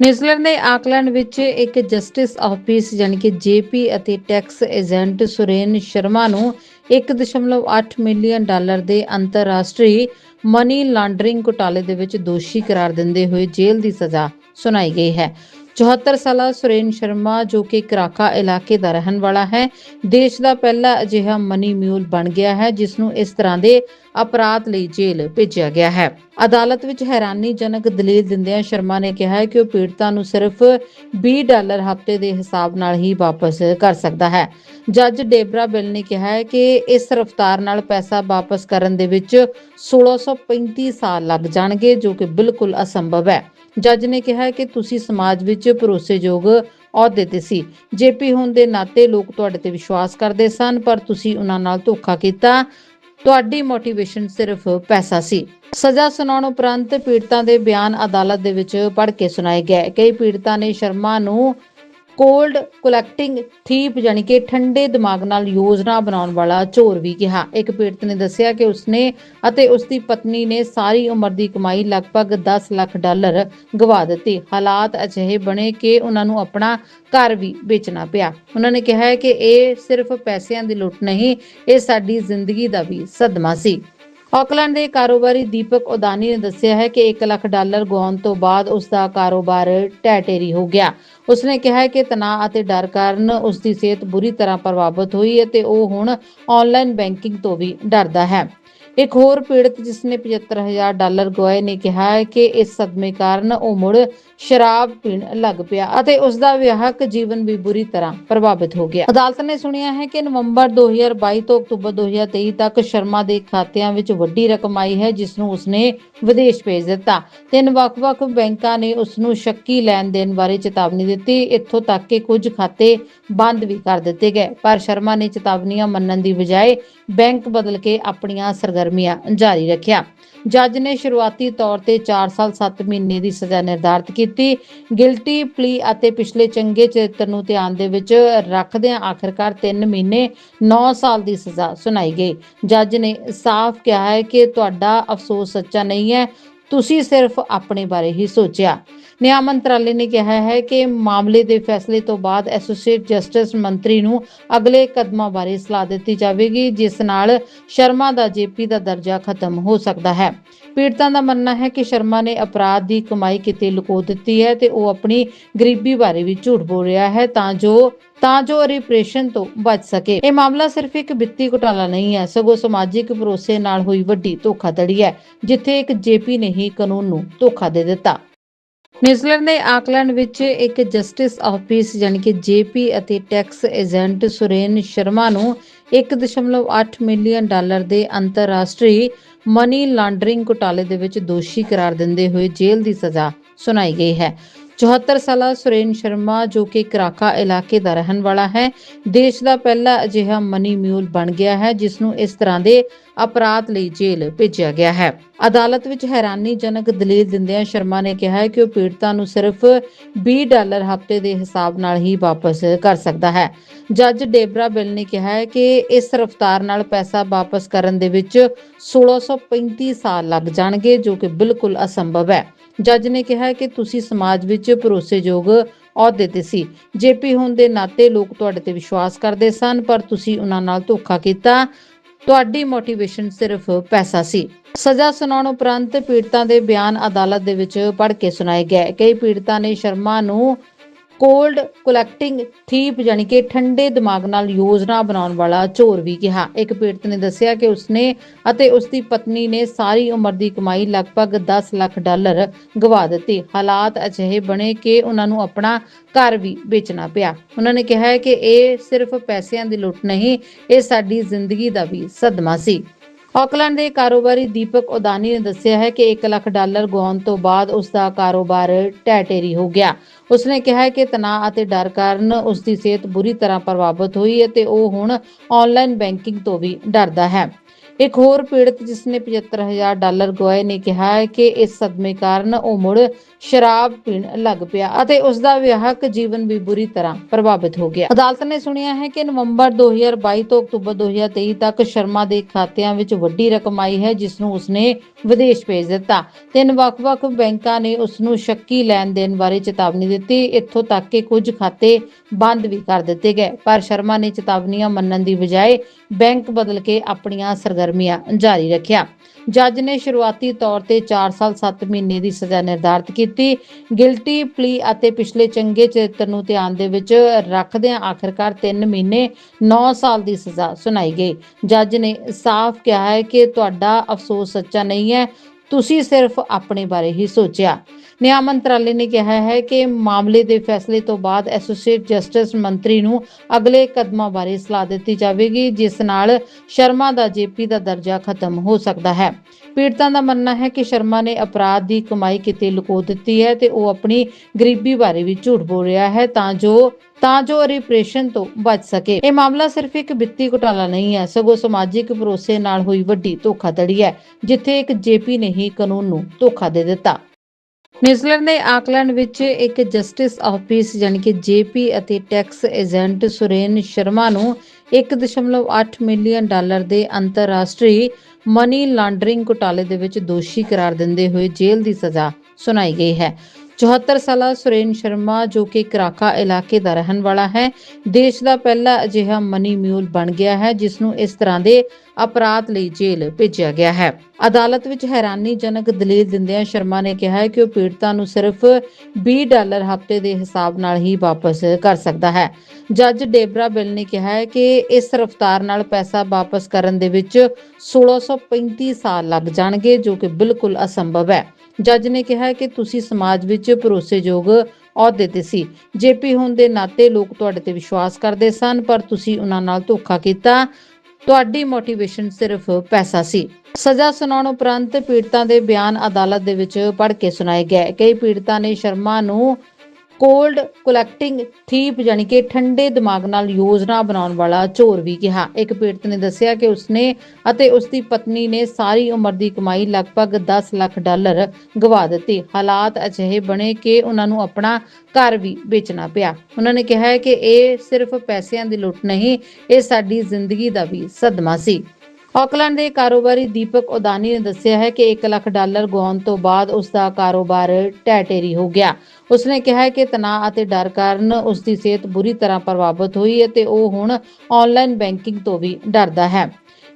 New Zealand ਦੇ Auckland ਵਿੱਚ ਇੱਕ ਜਸਟਿਸ ਆਫ ਪੀਸ ਯਾਨੀ ਕਿ ਜੇਪੀ ਅਤੇ ਟੈਕਸ ਏਜੰਟ ਸੁਰੇਨ ਸ਼ਰਮਾ ਨੂੰ 1.8 ਮਿਲੀਅਨ ਡਾਲਰ ਦੇ ਅੰਤਰਰਾਸ਼ਟਰੀ ਮਨੀ ਲਾਂਡਰਿੰਗ ਘੁਟਾਲੇ ਦੇ ਵਿੱਚ ਦੋਸ਼ੀ ਕਰਾਰ ਦਿੰਦੇ ਹੋਏ ਜੇਲ੍ਹ ਦੀ ਸਜ਼ਾ ਸੁਣਾਈ ਗਈ ਹੈ। 74 ਸਾਲਾ ਸੁਰੇਨ ਸ਼ਰਮਾ, ਜੋ ਕਿ ਕਰਾਕਾ ਇਲਾਕੇ ਦਾ ਰਹਿਣ ਵਾਲਾ ਹੈ, ਦੇਸ਼ ਦਾ ਪਹਿਲਾ ਅਜਿਹਾ ਮਨੀ ਮਿਊਲ ਬਣ ਗਿਆ ਹੈ, ਜਿਸ ਨੂੰ ਇਸ ਤਰ੍ਹਾਂ ਦੇ ਅਪਰਾਧ ਲਈ ਜੇਲ੍ਹ ਭੇਜਿਆ ਗਿਆ ਹੈ। ਅਦਾਲਤ ਵਿੱਚ ਹੈਰਾਨੀਜਨਕ ਦਲੀਲ ਦਿੰਦਿਆਂ ਸ਼ਰਮਾ ਨੇ ਕਿਹਾ ਹੈ ਕਿ ਉਹ ਪੀੜਤਾਂ ਨੂੰ ਸਿਰਫ 20 ਡਾਲਰ ਹਫ਼ਤੇ ਦੇ ਹਿਸਾਬ ਨਾਲ ਹੀ ਵਾਪਸ ਕਰ ਸਕਦਾ ਹੈ। ਜੱਜ ਡੇਬਰਾ ਬਿਲ ਨੇ ਕਿਹਾ ਹੈ ਕਿ ਇਸ ਰਫ਼ਤਾਰ ਨਾਲ ਪੈਸਾ ਵਾਪਸ ਕਰਨ ਦੇ ਵਿੱਚ 1635 ਸਾਲ ਲੱਗ ਜਾਣਗੇ, ਜੋ ਕਿ ਬਿਲਕੁਲ ਅਸੰਭਵ ਹੈ। ਜੱਜ ਨੇ ਕਿਹਾ ਕਿ ਤੁਸੀਂ ਸਮਾਜ ਵਿੱਚ ਭਰੋਸੇਯੋਗ ਅਹੁਦੇ ਤੇ ਸੀ। ਜੇਪੀ ਹੋਣ ਦੇ ਨਾਤੇ ਲੋਕ ਤੁਹਾਡੇ ਤੇ ਵਿਸ਼ਵਾਸ ਕਰਦੇ ਸਨ, ਪਰ ਤੁਸੀਂ ਉਹਨਾਂ ਨਾਲ ਧੋਖਾ ਕੀਤਾ। ਤੁਹਾਡੀ ਮੋਟੀਵੇਸ਼ਨ ਸਿਰਫ ਪੈਸਾ ਸੀ। ਸਜ਼ਾ ਸੁਣਾਉਣ ਉਪਰੰਤ ਪੀੜਤਾਂ ਦੇ ਬਿਆਨ ਅਦਾਲਤ ਦੇ ਵਿੱਚ ਪੜ੍ਹ ਕੇ ਸੁਣਾਏ ਗਏ। ਕਈ ਪੀੜਤਾਂ ਨੇ ਸ਼ਰਮਾ ਨੂੰ ਕੋਲਡ ਕਲੈਕਟਿੰਗ ਥੀਪ ਯਾਨੀ ਕਿ ਠੰਡੇ ਦਿਮਾਗ ਨਾਲ ਯੋਜਨਾ ਬਣਾਉਣ ਵਾਲਾ ਚੋਰ ਵੀ ਕਿਹਾ। ਇੱਕ ਪੀੜਤ ਨੇ ਦੱਸਿਆ ਕਿ ਉਸਨੇ ਅਤੇ ਉਸਦੀ ਪਤਨੀ ਨੇ ਸਾਰੀ ਉਮਰ ਦੀ ਕਮਾਈ ਲਗਭਗ 10 ਲੱਖ ਡਾਲਰ ਗਵਾ ਦਿੱਤੀ। ਹਾਲਾਤ ਅਜਿਹੇ ਬਣੇ ਕਿ ਉਹਨਾਂ ਨੂੰ ਆਪਣਾ ਘਰ ਵੀ ਵੇਚਣਾ ਪਿਆ। ਉਹਨਾਂ ਨੇ ਕਿਹਾ ਹੈ ਕਿ ਇਹ ਸਿਰਫ ਪੈਸਿਆਂ ਦੀ ਲੁੱਟ ਨਹੀਂ, ਇਹ ਸਾਡੀ ਜ਼ਿੰਦਗੀ ਦਾ ਵੀ ਸਦਮਾ ਸੀ। ਆਕਲੈਂਡ ਦੇ ਕਾਰੋਬਾਰੀ ਦੀਪਕ ਉਦਾਨੀ ਨੇ ਦੱਸਿਆ ਹੈ ਕਿ 1 ਲੱਖ ਡਾਲਰ ਗਵਾਉਣ ਤੋਂ ਬਾਅਦ ਉਸ ਦਾ ਕਾਰੋਬਾਰ ਟੈਟੇਰੀ ਹੋ ਗਿਆ। ਉਸਨੇ ਕਿਹਾ ਕਿ ਤਣਾਅ ਅਤੇ ਡਰ ਕਾਰਨ ਉਸ ਦੀ ਸਿਹਤ ਬੁਰੀ ਤਰ੍ਹਾਂ ਪ੍ਰਭਾਵਿਤ ਹੋਈ ਹੈ ਤੇ ਉਹ ਹੁਣ ਆਨਲਾਈਨ ਬੈਂਕਿੰਗ ਤੋਂ ਵੀ ਡਰਦਾ ਹੈ। ਇੱਕ ਹੋਰ ਪੀੜਤ ਜਿਸ ਨੇ 75000 ਡਾਲਰ ਗਵਾਏ ਨੇ ਕਿਹਾ ਹੈ ਕਿ ਇਸ ਸਦਮੇ ਕਾਰਨ ਉਹ ਮੁੜ ਸ਼ਰਾਬ ਪੀਣ ਲੱਗ ਪਿਆ ਅਤੇ ਉਸ ਦਾ ਵਿਆਹਕ ਜੀਵਨ ਵੀ ਬੁਰੀ ਤਰ੍ਹਾਂ ਪ੍ਰਭਾਵਿਤ ਹੋ ਗਿਆ। ਅਦਾਲਤ ਨੇ ਸੁਣਿਆ ਹੈ ਕਿ ਨਵੰਬਰ 2022 ਤੋਂ ਅਕਤੂਬਰ 2023 ਤੱਕ ਸ਼ਰਮਾ ਦੇ ਖਾਤਿਆਂ ਵਿੱਚ ਵੱਡੀ ਰਕਮ ਆਈ ਹੈ, ਜਿਸ ਨੂੰ ਉਸਨੇ ਵਿਦੇਸ਼ ਭੇਜ ਦਿੱਤਾ। ਤਿੰਨ ਵੱਖ-ਵੱਖ ਬੈਂਕਾਂ ਨੇ ਉਸ ਨੂੰ ਸ਼ੱਕੀ ਲੈਣ ਦੇਣ ਬਾਰੇ ਚੇਤਾਵਨੀ ਦਿੱਤੀ। ਇੱਥੋਂ ਤੱਕ ਕਿ ਕੁਝ ਖਾਤੇ ਬੰਦ ਵੀ ਕਰ ਦਿੱਤੇ ਗਏ, ਪਰ ਸ਼ਰਮਾ ਨੇ ਚੇਤਾਵਨੀਆਂ ਮੰਨਣ ਦੀ ਬਜਾਏ ਬੈਂਕ ਬਦਲ ਕੇ ਆਪਣੀਆਂ ਸਰਗਰਮੀਆਂ ਜਾਰੀ ਰੱਖਿਆ। ਜੱਜ ਨੇ ਸ਼ੁਰੂਆਤੀ ਤੌਰ ਤੇ 4 ਸਾਲ 7 ਮਹੀਨੇ ਦੀ ਸਜ਼ਾ ਨਿਰਧਾਰਤ ਕੀਤੀ। ਗਿਲਟੀ ਪਲੀ ਅਤੇ ਪਿਛਲੇ ਚੰਗੇ ਚਰਿੱਤਰ ਨੂੰ ਧਿਆਨ ਦੇ ਵਿੱਚ ਰੱਖਦਿਆਂ ਆਖਰਕਾਰ 3 ਮਹੀਨੇ 9 ਸਾਲ ਦੀ ਸਜ਼ਾ ਸੁਣਾਈ ਗਈ। ਜੱਜ ਨੇ ਸਾਫ਼ ਕਿਹਾ ਹੈ ਕਿ ਤੁਹਾਡਾ ਅਫਸੋਸ ਸੱਚਾ ਨਹੀਂ ਹੈ। ਤੁਸੀਂ ਸਿਰਫ ਆਪਣੇ ਬਾਰੇ ਹੀ ਸੋਚਿਆ। ਨਿਆਂ ਮੰਤਰਾਲੇ ਨੇ ਕਿਹਾ ਹੈ ਕਿ ਮਾਮਲੇ ਦੇ ਫੈਸਲੇ ਤੋਂ ਬਾਅਦ ਐਸੋਸੀਏਟ ਜਸਟਿਸ ਮੰਤਰੀ ਨੂੰ ਅਗਲੇ ਕਦਮਾਂ ਬਾਰੇ ਸਲਾਹ ਦਿੱਤੀ ਜਾਵੇਗੀ, ਜਿਸ ਨਾਲ ਸ਼ਰਮਾ ਦਾ ਜੇਪੀ ਦਾ ਦਰਜਾ ਖਤਮ ਹੋ ਸਕਦਾ ਹੈ। ਪੀੜਤਾਂ ਦਾ ਮੰਨਣਾ ਹੈ ਕਿ ਸ਼ਰਮਾ ਨੇ ਅਪਰਾਧ ਦੀ ਕਮਾਈ ਕਿਤੇ ਲੁਕੋ ਦਿੱਤੀ ਹੈ ਤੇ ਉਹ ਆਪਣੀ ਗਰੀਬੀ ਬਾਰੇ ਵੀ ਝੂਠ ਬੋਲ ਰਿਹਾ ਹੈ, ਤਾਂ ਜੋ ਤਾਂ ਜੋ ਰਿਪਰੇਸ਼ਨ ਤੋਂ ਬਚ ਸਕੇ। ਇਹ ਮਾਮਲਾ ਸਿਰਫ ਇੱਕ ਵਿੱਤੀ ਘੁਟਾਲਾ ਨਹੀਂ ਹੈ, ਸਗੋਂ ਸਮਾਜਿਕ ਭਰੋਸੇ ਨਾਲ ਹੋਈ ਵੱਡੀ ਧੋਖਾਧੜੀ ਹੈ, ਜਿੱਥੇ ਇੱਕ ਜੇਪੀ ਨੇ ਹੀ ਕਾਨੂੰਨ ਨੂੰ ਧੋਖਾ ਦੇ ਦਿੱਤਾ। ਨਿਊਜ਼ੀਲੈਂਡ ਦੇ ਆਕਲੈਂਡ ਵਿੱਚ ਇੱਕ ਜਸਟਿਸ ਆਫ ਪੀਸ ਯਾਨੀ ਕਿ ਜੇਪੀ ਅਤੇ ਟੈਕਸ ਏਜੰਟ ਸੁਰੇਨ ਸ਼ਰਮਾ ਨੂੰ 1.8 ਮਿਲੀਅਨ ਡਾਲਰ ਦੇ ਅੰਤਰਰਾਸ਼ਟਰੀ ਮਨੀ ਲਾਂਡਰਿੰਗ ਘੁਟਾਲੇ ਦੇ ਵਿੱਚ ਦੋਸ਼ੀ ਕਰਾਰ ਦਿੰਦੇ ਹੋਏ ਜੇਲ੍ਹ ਦੀ ਸਜ਼ਾ ਸੁਣਾਈ ਗਈ ਹੈ। 74 ਸਾਲਾ ਸੁਰੇਨ ਸ਼ਰਮਾ, ਜੋ ਕਿ ਕਰਾਕਾ ਇਲਾਕੇ ਦਾ ਰਹਿਣ ਵਾਲਾ ਹੈ, ਦੇਸ਼ ਦਾ ਪਹਿਲਾ ਅਜਿਹਾ ਮਨੀ ਮਿਊਲ ਬਣ ਗਿਆ ਹੈ ਜਿਸ ਨੂੰ ਇਸ ਤਰ੍ਹਾਂ ਦੇ ਅਪਰਾਧ ਲਈ ਜੇਲ੍ਹ ਭੇਜਿਆ ਗਿਆ ਹੈ। ਅਦਾਲਤ ਵਿੱਚ ਹੈਰਾਨੀਜਨਕ ਦਲੀਲ ਦਿੰਦਿਆਂ ਸ਼ਰਮਾ ਨੇ ਕਿਹਾ ਹੈ ਕਿ ਉਹ ਪੀੜਤਾਂ ਨੂੰ ਸਿਰਫ 20 ਡਾਲਰ ਹਫ਼ਤੇ ਦੇ ਹਿਸਾਬ ਨਾਲ ਹੀ ਵਾਪਸ ਕਰ ਸਕਦਾ ਹੈ। ਜੱਜ ਡੇਬਰਾ ਬਿਲ ਨੇ ਕਿਹਾ ਹੈ ਕਿ ਇਸ ਰਫ਼ਤਾਰ ਨਾਲ ਪੈਸਾ ਵਾਪਸ ਕਰਨ ਦੇ ਵਿੱਚ 1635 ਸਾਲ ਲੱਗ ਜਾਣਗੇ, ਜੋ ਕਿ ਬਿਲਕੁਲ ਅਸੰਭਵ ਹੈ। ਜੱਜ ਨੇ ਕਿਹਾ ਕਿ ਤੁਸੀਂ ਸਮਾਜ ਵਿੱਚ ਭਰੋਸੇਯੋਗ ਅਹੁਦੇ ਤੇ ਸੀ। ਜੇਪੀ ਹੋਣ ਦੇ ਨਾਤੇ ਲੋਕ ਤੁਹਾਡੇ ਤੇ ਵਿਸ਼ਵਾਸ ਕਰਦੇ ਸਨ, ਪਰ ਤੁਸੀਂ ਉਹਨਾਂ ਨਾਲ ਧੋਖਾ ਕੀਤਾ। ਤੁਹਾਡੀ ਮੋਟੀਵੇਸ਼ਨ ਸਿਰਫ ਪੈਸਾ ਸੀ। ਸਜ਼ਾ ਸੁਣਾਉਣ ਉਪਰੰਤ ਪੀੜਤਾਂ ਦੇ ਬਿਆਨ ਅਦਾਲਤ ਦੇ ਵਿੱਚ ਪੜ੍ਹ ਕੇ ਸੁਣਾਏ ਗਏ। ਕਈ ਪੀੜਤਾਂ ਨੇ ਸ਼ਰਮਾ ਨੂੰ ਕੋਲਡ ਕਲੈਕਟਿੰਗ ਥੀਪ ਯਾਨੀ ਕਿ ਠੰਡੇ ਦਿਮਾਗ ਨਾਲ ਯੋਜਨਾ ਬਣਾਉਣ ਵਾਲਾ ਚੋਰ ਵੀ ਕਿਹਾ। ਇੱਕ ਪੀੜਤ ਨੇ ਦੱਸਿਆ ਕਿ ਉਸਨੇ ਅਤੇ ਉਸਦੀ ਪਤਨੀ ਨੇ ਸਾਰੀ ਉਮਰ ਦੀ ਕਮਾਈ ਲਗਭਗ 10 ਲੱਖ ਡਾਲਰ ਗਵਾ ਦਿੱਤੀ। ਹਾਲਾਤ ਅਜਿਹੇ ਬਣੇ ਕਿ ਉਹਨਾਂ ਨੂੰ ਆਪਣਾ ਘਰ ਵੀ ਵੇਚਣਾ ਪਿਆ। ਉਹਨਾਂ ਨੇ ਕਿਹਾ ਹੈ ਕਿ ਇਹ ਸਿਰਫ ਪੈਸਿਆਂ ਦੀ ਲੁੱਟ ਨਹੀਂ, ਇਹ ਸਾਡੀ ਜ਼ਿੰਦਗੀ ਦਾ ਵੀ ਸਦਮਾ ਸੀ। ਆਕਲੈਂਡ ਦੇ ਕਾਰੋਬਾਰੀ ਦੀਪਕ ਉਦਾਨੀ ਨੇ ਦੱਸਿਆ ਹੈ ਕਿ 1 ਲੱਖ ਡਾਲਰ ਗਵਾਉਣ ਤੋਂ ਬਾਅਦ ਉਸ ਦਾ ਕਾਰੋਬਾਰ ਟੈਟੇਰੀ ਹੋ ਗਿਆ। ਉਸਨੇ ਕਿਹਾ ਹੈ ਕਿ ਤਣਾਅ ਅਤੇ ਡਰ ਕਾਰਨ ਉਸ ਦੀ ਸਿਹਤ ਬੁਰੀ ਤਰ੍ਹਾਂ ਪ੍ਰਭਾਵਿਤ ਹੋਈ ਹੈ ਤੇ ਉਹ ਹੁਣ ਆਨਲਾਈਨ ਬੈਂਕਿੰਗ ਤੋਂ ਵੀ ਡਰਦਾ ਹੈ। ਇੱਕ ਹੋਰ ਪੀੜਤ ਜਿਸ ਨੇ 75000 ਡਾਲਰ ਗਵਾਏ ਨੇ ਕਿਹਾ ਹੈ ਕਿ ਇਸ ਸਦਮੇ ਕਾਰਨ ਉਹ ਮੁੜ ਸ਼ਰਾਬ ਪੀਣ ਲੱਗ ਪਿਆ ਅਤੇ ਉਸ ਦਾ ਵਿਆਹਕ ਜੀਵਨ ਵੀ ਬੁਰੀ ਤਰ੍ਹਾਂ ਪ੍ਰਭਾਵਿਤ ਹੋ ਗਿਆ। ਅਦਾਲਤ ਨੇ ਸੁਣਿਆ ਹੈ ਕਿ ਨਵੰਬਰ 2022 ਤੋਂ ਅਕਤੂਬਰ 2023 ਤੱਕ ਸ਼ਰਮਾ ਦੇ ਖਾਤਿਆਂ ਵਿੱਚ ਵੱਡੀ ਰਕਮ ਆਈ ਹੈ ਜਿਸ ਨੂੰ ਉਸਨੇ ਵਿਦੇਸ਼ ਭੇਜ ਦਿੱਤਾ। ਤਿੰਨ ਵੱਖ-ਵੱਖ ਬੈਂਕਾਂ ਨੇ ਉਸ ਨੂੰ ਸ਼ੱਕੀ ਲੈਣ ਦੇਣ ਬਾਰੇ ਚੇਤਾਵਨੀ ਦਿੱਤੀ। ਇੱਥੋਂ ਤੱਕ ਕਿ ਕੁਝ ਖਾਤੇ ਬੰਦ ਵੀ ਕਰ ਦਿੱਤੇ ਗਏ, ਪਰ ਸ਼ਰਮਾ ਨੇ ਚੇਤਾਵਨੀਆਂ ਮੰਨਣ ਦੀ ਬਜਾਏ ਬੈਂਕ ਬਦਲ ਕੇ ਆਪਣੀਆਂ ਸਰਗਰਮੀਆਂ ਜਾਰੀ ਰੱਖਿਆ। ਜੱਜ ਨੇ ਸ਼ੁਰੂਆਤੀ ਤੌਰ ਤੇ 4 ਸਾਲ 7 ਮਹੀਨੇ ਦੀ ਸਜ਼ਾ ਨਿਰਧਾਰਤ ਕੀਤੀ। ਗਿਲਟੀ ਪਲੀ ਅਤੇ ਪਿਛਲੇ ਚੰਗੇ ਚਰਿੱਤਰ ਨੂੰ ਧਿਆਨ ਦੇ ਵਿੱਚ ਰੱਖਦਿਆਂ ਆਖਰਕਾਰ 3 ਮਹੀਨੇ 9 ਸਾਲ ਦੀ ਸਜ਼ਾ ਸੁਣਾਈ ਗਈ। ਜੱਜ ਨੇ ਸਾਫ਼ ਕਿਹਾ ਹੈ ਕਿ ਤੁਹਾਡਾ ਅਫਸੋਸ ਸੱਚਾ ਨਹੀਂ ਹੈ, ਤੁਸੀਂ ਸਿਰਫ ਆਪਣੇ ਬਾਰੇ ਹੀ ਸੋਚਿਆ। ਨਿਆਂ ਮੰਤਰਾਲੇ ਨੇ ਕਿਹਾ ਹੈ ਕਿ ਮਾਮਲੇ ਦੇ ਫੈਸਲੇ ਤੋਂ ਬਾਅਦ ਐਸੋਸੀਏਟ ਜਸਟਿਸ ਮੰਤਰੀ ਨੂੰ ਅਗਲੇ ਕਦਮਾਂ ਬਾਰੇ ਸਲਾਹ ਦਿੱਤੀ ਜਾਵੇਗੀ, ਜਿਸ ਨਾਲ ਸ਼ਰਮਾ ਦਾ ਜੇਪੀ ਦਾ ਦਰਜਾ ਖਤਮ ਹੋ ਸਕਦਾ ਹੈ। ਪੀੜਤਾਂ ਦਾ ਮੰਨਣਾ ਹੈ ਕਿ ਸ਼ਰਮਾ ਨੇ ਅਪਰਾਧ ਦੀ ਕਮਾਈ ਕਿਤੇ ਲੁਕੋ ਦਿੱਤੀ ਹੈ ਤੇ ਉਹ ਆਪਣੀ ਗਰੀਬੀ ਬਾਰੇ ਵੀ ਝੂਠ ਬੋਲ ਰਿਹਾ ਹੈ ਤਾਂ ਜੋ ਤਾਂ ਜੋ ਰਿਪਰੇਸ਼ਨ ਤੋਂ ਬਚ ਸਕੇ। ਇਹ ਮਾਮਲਾ ਸਿਰਫ ਇੱਕ ਵਿੱਤੀ ਘੁਟਾਲਾ ਨਹੀਂ ਹੈ, ਸਗੋਂ ਸਮਾਜਿਕ ਭਰੋਸੇ ਨਾਲ ਹੋਈ ਵੱਡੀ ਧੋਖਾਧੜੀ ਹੈ, ਜਿੱਥੇ ਇੱਕ ਜੇਪੀ ਨੇ ਹੀ ਕਾਨੂੰਨ ਨੂੰ ਧੋਖਾ ਦੇ ਦਿੱਤਾ। ਨਿਊਜ਼ੀਲੈਂਡ ਦੇ ਆਕਲੈਂਡ ਵਿੱਚ ਇੱਕ ਜਸਟਿਸ ਆਫਿਸ ਯਾਨੀ ਕਿ ਜੇਪੀ ਅਤੇ ਟੈਕਸ ਏਜੰਟ ਸੁਰੇਨ ਸ਼ਰਮਾ ਨੂੰ 1.8 ਮਿਲੀਅਨ ਡਾਲਰ ਦੇ ਅੰਤਰਰਾਸ਼ਟਰੀ ਮਨੀ ਲਾਂਡਰਿੰਗ ਘੁਟਾਲੇ ਦੇ ਵਿੱਚ ਦੋਸ਼ੀ ਕਰਾਰ ਦਿੰਦੇ ਹੋਏ ਜੇਲ੍ਹ ਦੀ ਸਜ਼ਾ ਸੁਣਾਈ ਗਈ ਹੈ। 74 ਸਾਲਾ ਸੁਰੇਨ ਸ਼ਰਮਾ ਜੋ ਕਿ ਕਰਾਕਾ ਇਲਾਕੇ ਦਾ ਰਹਿਣ ਵਾਲਾ ਹੈ, ਦੇਸ਼ ਦਾ ਪਹਿਲਾ ਅਜਿਹਾ ਮਨੀ ਮਿਊਲ ਬਣ ਗਿਆ ਹੈ ਜਿਸ ਨੂੰ ਇਸ ਤਰ੍ਹਾਂ ਦੇ ਅਪਰਾਧ ਲਈ ਜੇਲ੍ਹ ਭੇਜਿਆ ਗਿਆ ਹੈ। ਅਦਾਲਤ ਵਿੱਚ ਹੈਰਾਨੀਜਨਕ ਦਲੀਲ ਦਿੰਦਿਆਂ ਸ਼ਰਮਾ ਨੇ ਕਿਹਾ ਕਿ ਉਹ ਪੀੜਤਾਂ ਨੂੰ ਸਿਰਫ 20 ਡਾਲਰ ਹਫ਼ਤੇ ਦੇ ਹਿਸਾਬ ਨਾਲ ਹੀ ਵਾਪਸ ਕਰ ਸਕਦਾ ਹੈ। ਜੱਜ ਡੇਬਰਾ ਬਿਲ ਨੇ ਕਿਹਾ ਹੈ ਕਿ ਇਸ ਰਫ਼ਤਾਰ ਨਾਲ ਪੈਸਾ ਵਾਪਸ ਕਰਨ ਦੇ ਵਿੱਚ 1635 ਸਾਲ ਲੱਗ ਜਾਣਗੇ, ਜੋ ਕਿ ਬਿਲਕੁਲ ਅਸੰਭਵ ਹੈ। ਜੱਜ ਨੇ ਕਿਹਾ ਕਿ ਤੁਸੀਂ ਸਮਾਜ ਵਿੱਚ ਭਰੋਸੇਯੋਗ ਅਹੁਦੇ ਤੇ ਸੀ। ਜੇਪੀ ਹੋਣ ਦੇ ਨਾਤੇ ਲੋਕ ਤੁਹਾਡੇ ਤੇ ਵਿਸ਼ਵਾਸ ਕਰਦੇ ਸਨ, ਪਰ ਤੁਸੀਂ ਉਹਨਾਂ ਨਾਲ ਧੋਖਾ ਕੀਤਾ। ਤੁਹਾਡੀ ਮੋਟੀਵੇਸ਼ਨ ਸਿਰਫ ਪੈਸਾ ਸੀ। ਸਜ਼ਾ ਸੁਣਾਉਣ ਉਪਰੰਤ ਪੀੜਤਾਂ ਦੇ ਬਿਆਨ ਅਦਾਲਤ ਦੇ ਵਿੱਚ ਪੜ੍ਹ ਕੇ ਸੁਣਾਏ ਗਏ। ਕਈ ਪੀੜਤਾਂ ਨੇ ਸ਼ਰਮਾ ਨੂੰ ਕੋਲਡ ਕਲੈਕਟਿੰਗ ਥੀਪ ਯਾਨੀ ਕਿ ਠੰਡੇ ਦਿਮਾਗ ਨਾਲ ਯੋਜਨਾ ਬਣਾਉਣ ਵਾਲਾ ਚੋਰ ਵੀ ਕਿਹਾ। ਇੱਕ ਪੀੜਤ ਨੇ ਦੱਸਿਆ ਕਿ ਉਸਨੇ ਅਤੇ ਉਸ ਦੀ ਪਤਨੀ ਨੇ ਸਾਰੀ ਉਮਰ ਦੀ ਕਮਾਈ ਲਗਭਗ 10 ਲੱਖ ਡਾਲਰ ਗਵਾ ਦਿੱਤੀ। ਹਾਲਾਤ ਅਜਿਹੇ ਬਣੇ ਕਿ ਉਹਨਾਂ ਨੂੰ ਆਪਣਾ ਘਰ ਵੀ ਵੇਚਣਾ ਪਿਆ। ਉਹਨਾਂ ਨੇ ਕਿਹਾ ਹੈ ਕਿ ਇਹ ਸਿਰਫ ਪੈਸਿਆਂ ਦੀ ਲੁੱਟ ਨਹੀਂ, ਇਹ ਸਾਡੀ ਜ਼ਿੰਦਗੀ ਦਾ ਵੀ ਸਦਮਾ ਸੀ। ਆਕਲੈਂਡ ਦੇ ਕਾਰੋਬਾਰੀ ਦੀਪਕ ਉਦਾਨੀ ਨੇ ਦੱਸਿਆ ਹੈ ਕਿ 1 ਲੱਖ ਡਾਲਰ ਗਵਾਉਣ ਤੋਂ ਬਾਅਦ ਉਸ ਦਾ ਕਾਰੋਬਾਰ ਟੈਟੇਰੀ ਹੋ ਗਿਆ। ਉਸਨੇ ਕਿਹਾ ਹੈ ਕਿ ਤਣਾਅ ਅਤੇ ਡਰ ਕਾਰਨ ਉਸ ਦੀ ਸਿਹਤ ਬੁਰੀ ਤਰ੍ਹਾਂ ਪ੍ਰਭਾਵਿਤ ਹੋਈ ਹੈ ਤੇ ਉਹ ਹੁਣ ਆਨਲਾਈਨ ਬੈਂਕਿੰਗ ਤੋਂ ਵੀ ਡਰਦਾ ਹੈ।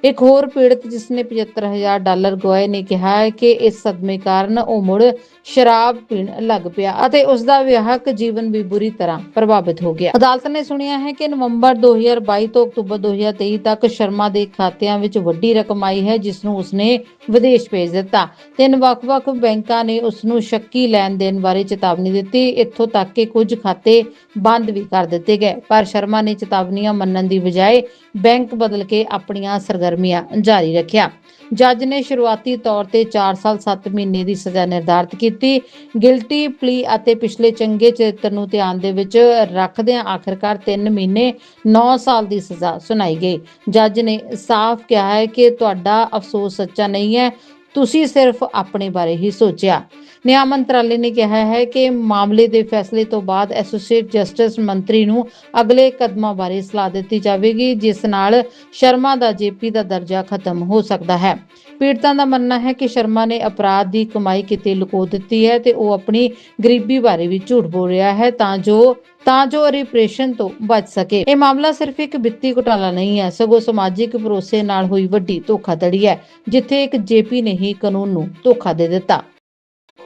ਇੱਕ ਹੋਰ ਪੀੜਤ ਜਿਸ ਨੇ 75000 ਡਾਲਰ ਗਵਾਏ ਨੇ ਕਿਹਾ ਹੈ ਕਿ ਇਸ ਸਦਮੇ ਕਾਰਨ ਉਹ ਮੁੜ ਸ਼ਰਾਬ ਪੀਣ ਲੱਗ ਪਿਆ ਅਤੇ ਉਸ ਦਾ ਵਿਆਹਕ ਜੀਵਨ ਵੀ ਬੁਰੀ ਤਰ੍ਹਾਂ ਪ੍ਰਭਾਵਿਤ ਹੋ ਗਿਆ। ਅਦਾਲਤ ਨੇ ਸੁਣਿਆ ਹੈ ਕਿ ਨਵੰਬਰ 2022 ਤੋਂ ਅਕਤੂਬਰ 2023 ਤੱਕ ਸ਼ਰਮਾ ਦੇ ਖਾਤਿਆਂ ਵਿੱਚ ਵੱਡੀ ਰਕਮ ਆਈ ਹੈ ਜਿਸ ਨੂੰ ਉਸਨੇ ਵਿਦੇਸ਼ ਭੇਜ ਦਿੱਤਾ। ਤਿੰਨ ਵੱਖ-ਵੱਖ ਬੈਂਕਾਂ ਨੇ ਉਸ ਨੂੰ ਸ਼ੱਕੀ ਲੈਣ ਦੇਣ ਬਾਰੇ ਚੇਤਾਵਨੀ ਦਿੱਤੀ। ਇੱਥੋਂ ਤੱਕ ਕਿ ਕੁਝ ਖਾਤੇ ਬੰਦ ਵੀ ਕਰ ਦਿੱਤੇ ਗਏ, ਪਰ ਸ਼ਰਮਾ ਨੇ ਚੇਤਾਵਨੀਆਂ ਮੰਨਣ ਦੀ ਬਜਾਏ ਬੈਂਕ ਬਦਲ ਕੇ ਆਪਣੀਆਂ ਸਰਗਰਮੀਆਂ ਜਾਰੀ ਰੱਖਿਆ। ਜੱਜ ਨੇ ਸ਼ੁਰੂਆਤੀ ਤੌਰ ਤੇ 4 ਸਾਲ 7 ਮਹੀਨੇ ਦੀ ਸਜ਼ਾ ਨਿਰਧਾਰਤ ਕੀਤੀ। ਗਿਲਟੀ ਪਲੀ ਅਤੇ ਪਿਛਲੇ ਚੰਗੇ ਚਰਿੱਤਰ ਨੂੰ ਧਿਆਨ ਦੇ ਵਿੱਚ ਰੱਖਦਿਆਂ ਆਖਰਕਾਰ 3 ਮਹੀਨੇ 9 ਸਾਲ ਦੀ ਸਜ਼ਾ ਸੁਣਾਈ ਗਈ। ਜੱਜ ਨੇ ਸਾਫ਼ ਕਿਹਾ ਹੈ ਕਿ ਤੁਹਾਡਾ ਅਫਸੋਸ ਸੱਚਾ ਨਹੀਂ ਹੈ, ਤੁਸੀਂ ਸਿਰਫ ਆਪਣੇ ਬਾਰੇ ਹੀ ਸੋਚਿਆ। ਨਿਆਂ ਮੰਤਰਾਲੇ ਨੇ ਕਿਹਾ ਹੈ ਕਿ ਮਾਮਲੇ ਦੇ ਫੈਸਲੇ ਤੋਂ ਬਾਅਦ ਐਸੋਸੀਏਟ ਜਸਟਿਸ ਮੰਤਰੀ ਨੂੰ ਅਗਲੇ ਕਦਮਾਂ ਬਾਰੇ ਸਲਾਹ ਦਿੱਤੀ ਜਾਵੇਗੀ, ਜਿਸ ਨਾਲ ਸ਼ਰਮਾ ਦਾ ਜੇਪੀ ਦਾ ਦਰਜਾ ਖਤਮ ਹੋ ਸਕਦਾ ਹੈ। ਪੀੜਤਾਂ ਦਾ ਮੰਨਣਾ ਹੈ ਕਿ ਸ਼ਰਮਾ ਨੇ ਅਪਰਾਧ ਦੀ ਕਮਾਈ ਕਿਤੇ ਲੁਕੋ ਦਿੱਤੀ ਹੈ ਤੇ ਉਹ ਆਪਣੀ ਗਰੀਬੀ ਬਾਰੇ ਵੀ ਝੂਠ ਬੋਲ ਰਿਹਾ ਹੈ ਤਾਂ ਜੋ ਤਾਂ ਜੋ ਰਿਪਰੇਸ਼ਨ ਤੋਂ ਬਚ ਸਕੇ। ਇਹ ਮਾਮਲਾ ਸਿਰਫ ਇੱਕ ਵਿੱਤੀ ਘੁਟਾਲਾ ਨਹੀਂ ਹੈ, ਸਗੋਂ ਸਮਾਜਿਕ ਭਰੋਸੇ ਨਾਲ ਹੋਈ ਵੱਡੀ ਧੋਖਾਧੜੀ ਹੈ, ਜਿੱਥੇ ਇੱਕ ਜੇਪੀ ਨੇ ਹੀ ਕਾਨੂੰਨ ਨੂੰ ਧੋਖਾ ਦੇ ਦਿੱਤਾ।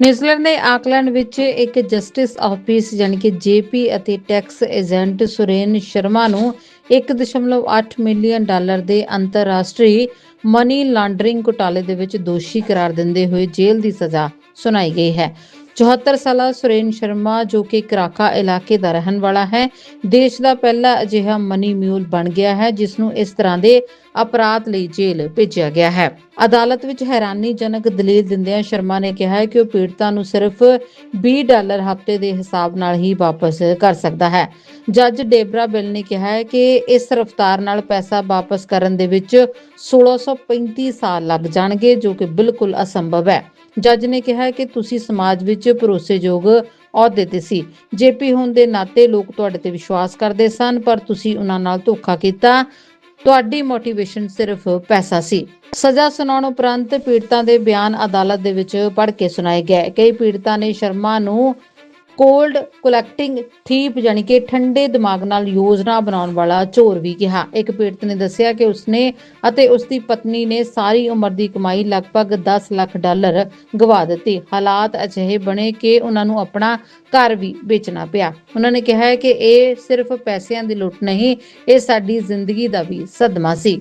ਨਿਊਜ਼ੀਲੈਂਡ ਦੇ ਆਕਲੈਂਡ ਵਿੱਚ ਇੱਕ ਜਸਟਿਸ ਆਫਿਸ ਯਾਨੀ ਕਿ ਜੇਪੀ ਅਤੇ ਟੈਕਸ ਏਜੰਟ ਸੁਰੇਨ ਸ਼ਰਮਾ ਨੂੰ 1.8 ਮਿਲੀਅਨ ਡਾਲਰ ਦੇ ਅੰਤਰਰਾਸ਼ਟਰੀ ਮਨੀ ਲਾਂਡਰਿੰਗ ਘੁਟਾਲੇ ਦੇ ਵਿੱਚ ਦੋਸ਼ੀ ਕਰਾਰ ਦਿੰਦੇ ਹੋਏ ਜੇਲ੍ਹ ਦੀ ਸਜ਼ਾ ਸੁਣਾਈ ਗਈ ਹੈ। 74 ਸਾਲਾ ਸੁਰੇਨ ਸ਼ਰਮਾ ਜੋ ਕਿ ਕਰਾਕਾ ਇਲਾਕੇ ਦਾ ਰਹਿਣ ਵਾਲਾ ਹੈ, ਦੇਸ਼ ਦਾ ਪਹਿਲਾ ਅਜਿਹਾ ਮਨੀ ਮਿਊਲ ਬਣ ਗਿਆ ਹੈ ਜਿਸ ਨੂੰ ਇਸ ਤਰ੍ਹਾਂ ਦੇ ਅਪਰਾਧ ਲਈ ਜੇਲ੍ਹ ਭੇਜਿਆ ਗਿਆ ਹੈ। ਅਦਾਲਤ ਵਿੱਚ ਹੈਰਾਨੀਜਨਕ ਦਲੀਲ ਦਿੰਦਿਆਂ ਸ਼ਰਮਾ ਨੇ ਕਿਹਾ ਕਿ ਉਹ ਪੀੜਤਾਂ ਨੂੰ ਸਿਰਫ 20 ਡਾਲਰ ਹਫ਼ਤੇ ਦੇ ਹਿਸਾਬ ਨਾਲ ਹੀ ਵਾਪਸ ਕਰ ਸਕਦਾ ਹੈ। ਜੱਜ ਡੇਬਰਾ ਬਿਲ ਨੇ ਕਿਹਾ ਹੈ ਕਿ ਇਸ ਰਫ਼ਤਾਰ ਨਾਲ ਪੈਸਾ ਵਾਪਸ ਕਰਨ ਦੇ ਵਿੱਚ 1635 ਸਾਲ ਲੱਗ ਜਾਣਗੇ, ਜੋ ਕਿ ਬਿਲਕੁਲ ਅਸੰਭਵ ਹੈ। ਜੱਜ ਨੇ ਕਿਹਾ ਕਿ ਤੁਸੀਂ ਸਮਾਜ ਵਿੱਚ ਭਰੋਸੇਯੋਗ ਅਹੁਦੇ ਤੇ ਸੀ। ਜੇਪੀ ਹੋਣ ਦੇ ਨਾਤੇ ਲੋਕ ਤੁਹਾਡੇ ਤੇ ਵਿਸ਼ਵਾਸ ਕਰਦੇ ਸਨ, ਪਰ ਤੁਸੀਂ ਉਹਨਾਂ ਨਾਲ ਧੋਖਾ ਕੀਤਾ। ਤੁਹਾਡੀ ਮੋਟੀਵੇਸ਼ਨ ਸਿਰਫ ਪੈਸਾ ਸੀ। ਸਜ਼ਾ ਸੁਣਾਉਣ ਉਪਰੰਤ ਪੀੜਤਾਂ ਦੇ ਬਿਆਨ ਅਦਾਲਤ ਦੇ ਵਿੱਚ ਪੜ੍ਹ ਕੇ ਸੁਣਾਏ ਗਏ। ਕਈ ਪੀੜਤਾਂ ਨੇ ਸ਼ਰਮਾ ਨੂੰ ਕੋਲਡ ਕਲੈਕਟਿੰਗ ਥੀਪ ਯਾਨੀ ਕਿ ਠੰਡੇ ਦਿਮਾਗ ਨਾਲ ਯੋਜਨਾ ਬਣਾਉਣ ਵਾਲਾ ਚੋਰ ਵੀ ਕਿਹਾ। ਇੱਕ ਪੀੜਤ ਨੇ ਦੱਸਿਆ ਕਿ ਉਸਨੇ ਅਤੇ ਉਸਦੀ ਪਤਨੀ ਨੇ ਸਾਰੀ ਉਮਰ ਦੀ ਕਮਾਈ ਲਗਭਗ 10 ਲੱਖ ਡਾਲਰ ਗਵਾ ਦਿੱਤੀ। ਹਾਲਾਤ ਅਜਿਹੇ ਬਣੇ ਕਿ ਉਹਨਾਂ ਨੂੰ ਆਪਣਾ ਘਰ ਵੀ ਵੇਚਣਾ ਪਿਆ। ਉਹਨਾਂ ਨੇ ਕਿਹਾ ਹੈ ਕਿ ਇਹ ਸਿਰਫ ਪੈਸਿਆਂ ਦੀ ਲੁੱਟ ਨਹੀਂ, ਇਹ ਸਾਡੀ ਜ਼ਿੰਦਗੀ ਦਾ ਵੀ ਸਦਮਾ ਸੀ।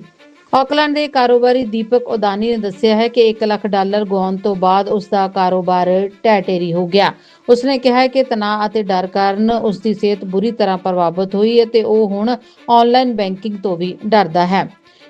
ਆਕਲੈਂਡ ਦੇ ਕਾਰੋਬਾਰੀ ਦੀਪਕ ਉਦਾਨੀ ਨੇ ਦੱਸਿਆ ਹੈ ਕਿ 1 ਲੱਖ ਡਾਲਰ ਗਵਾਉਣ ਤੋਂ ਬਾਅਦ ਉਸ ਦਾ ਕਾਰੋਬਾਰ ਟੈਟੇਰੀ ਹੋ ਗਿਆ। ਉਸਨੇ ਕਿਹਾ ਹੈ ਕਿ ਤਣਾਅ ਅਤੇ ਡਰ ਕਾਰਨ ਉਸ ਦੀ ਸਿਹਤ ਬੁਰੀ ਤਰ੍ਹਾਂ ਪ੍ਰਭਾਵਿਤ ਹੋਈ ਹੈ ਤੇ ਉਹ ਹੁਣ ਆਨਲਾਈਨ ਬੈਂਕਿੰਗ ਤੋਂ ਵੀ ਡਰਦਾ ਹੈ।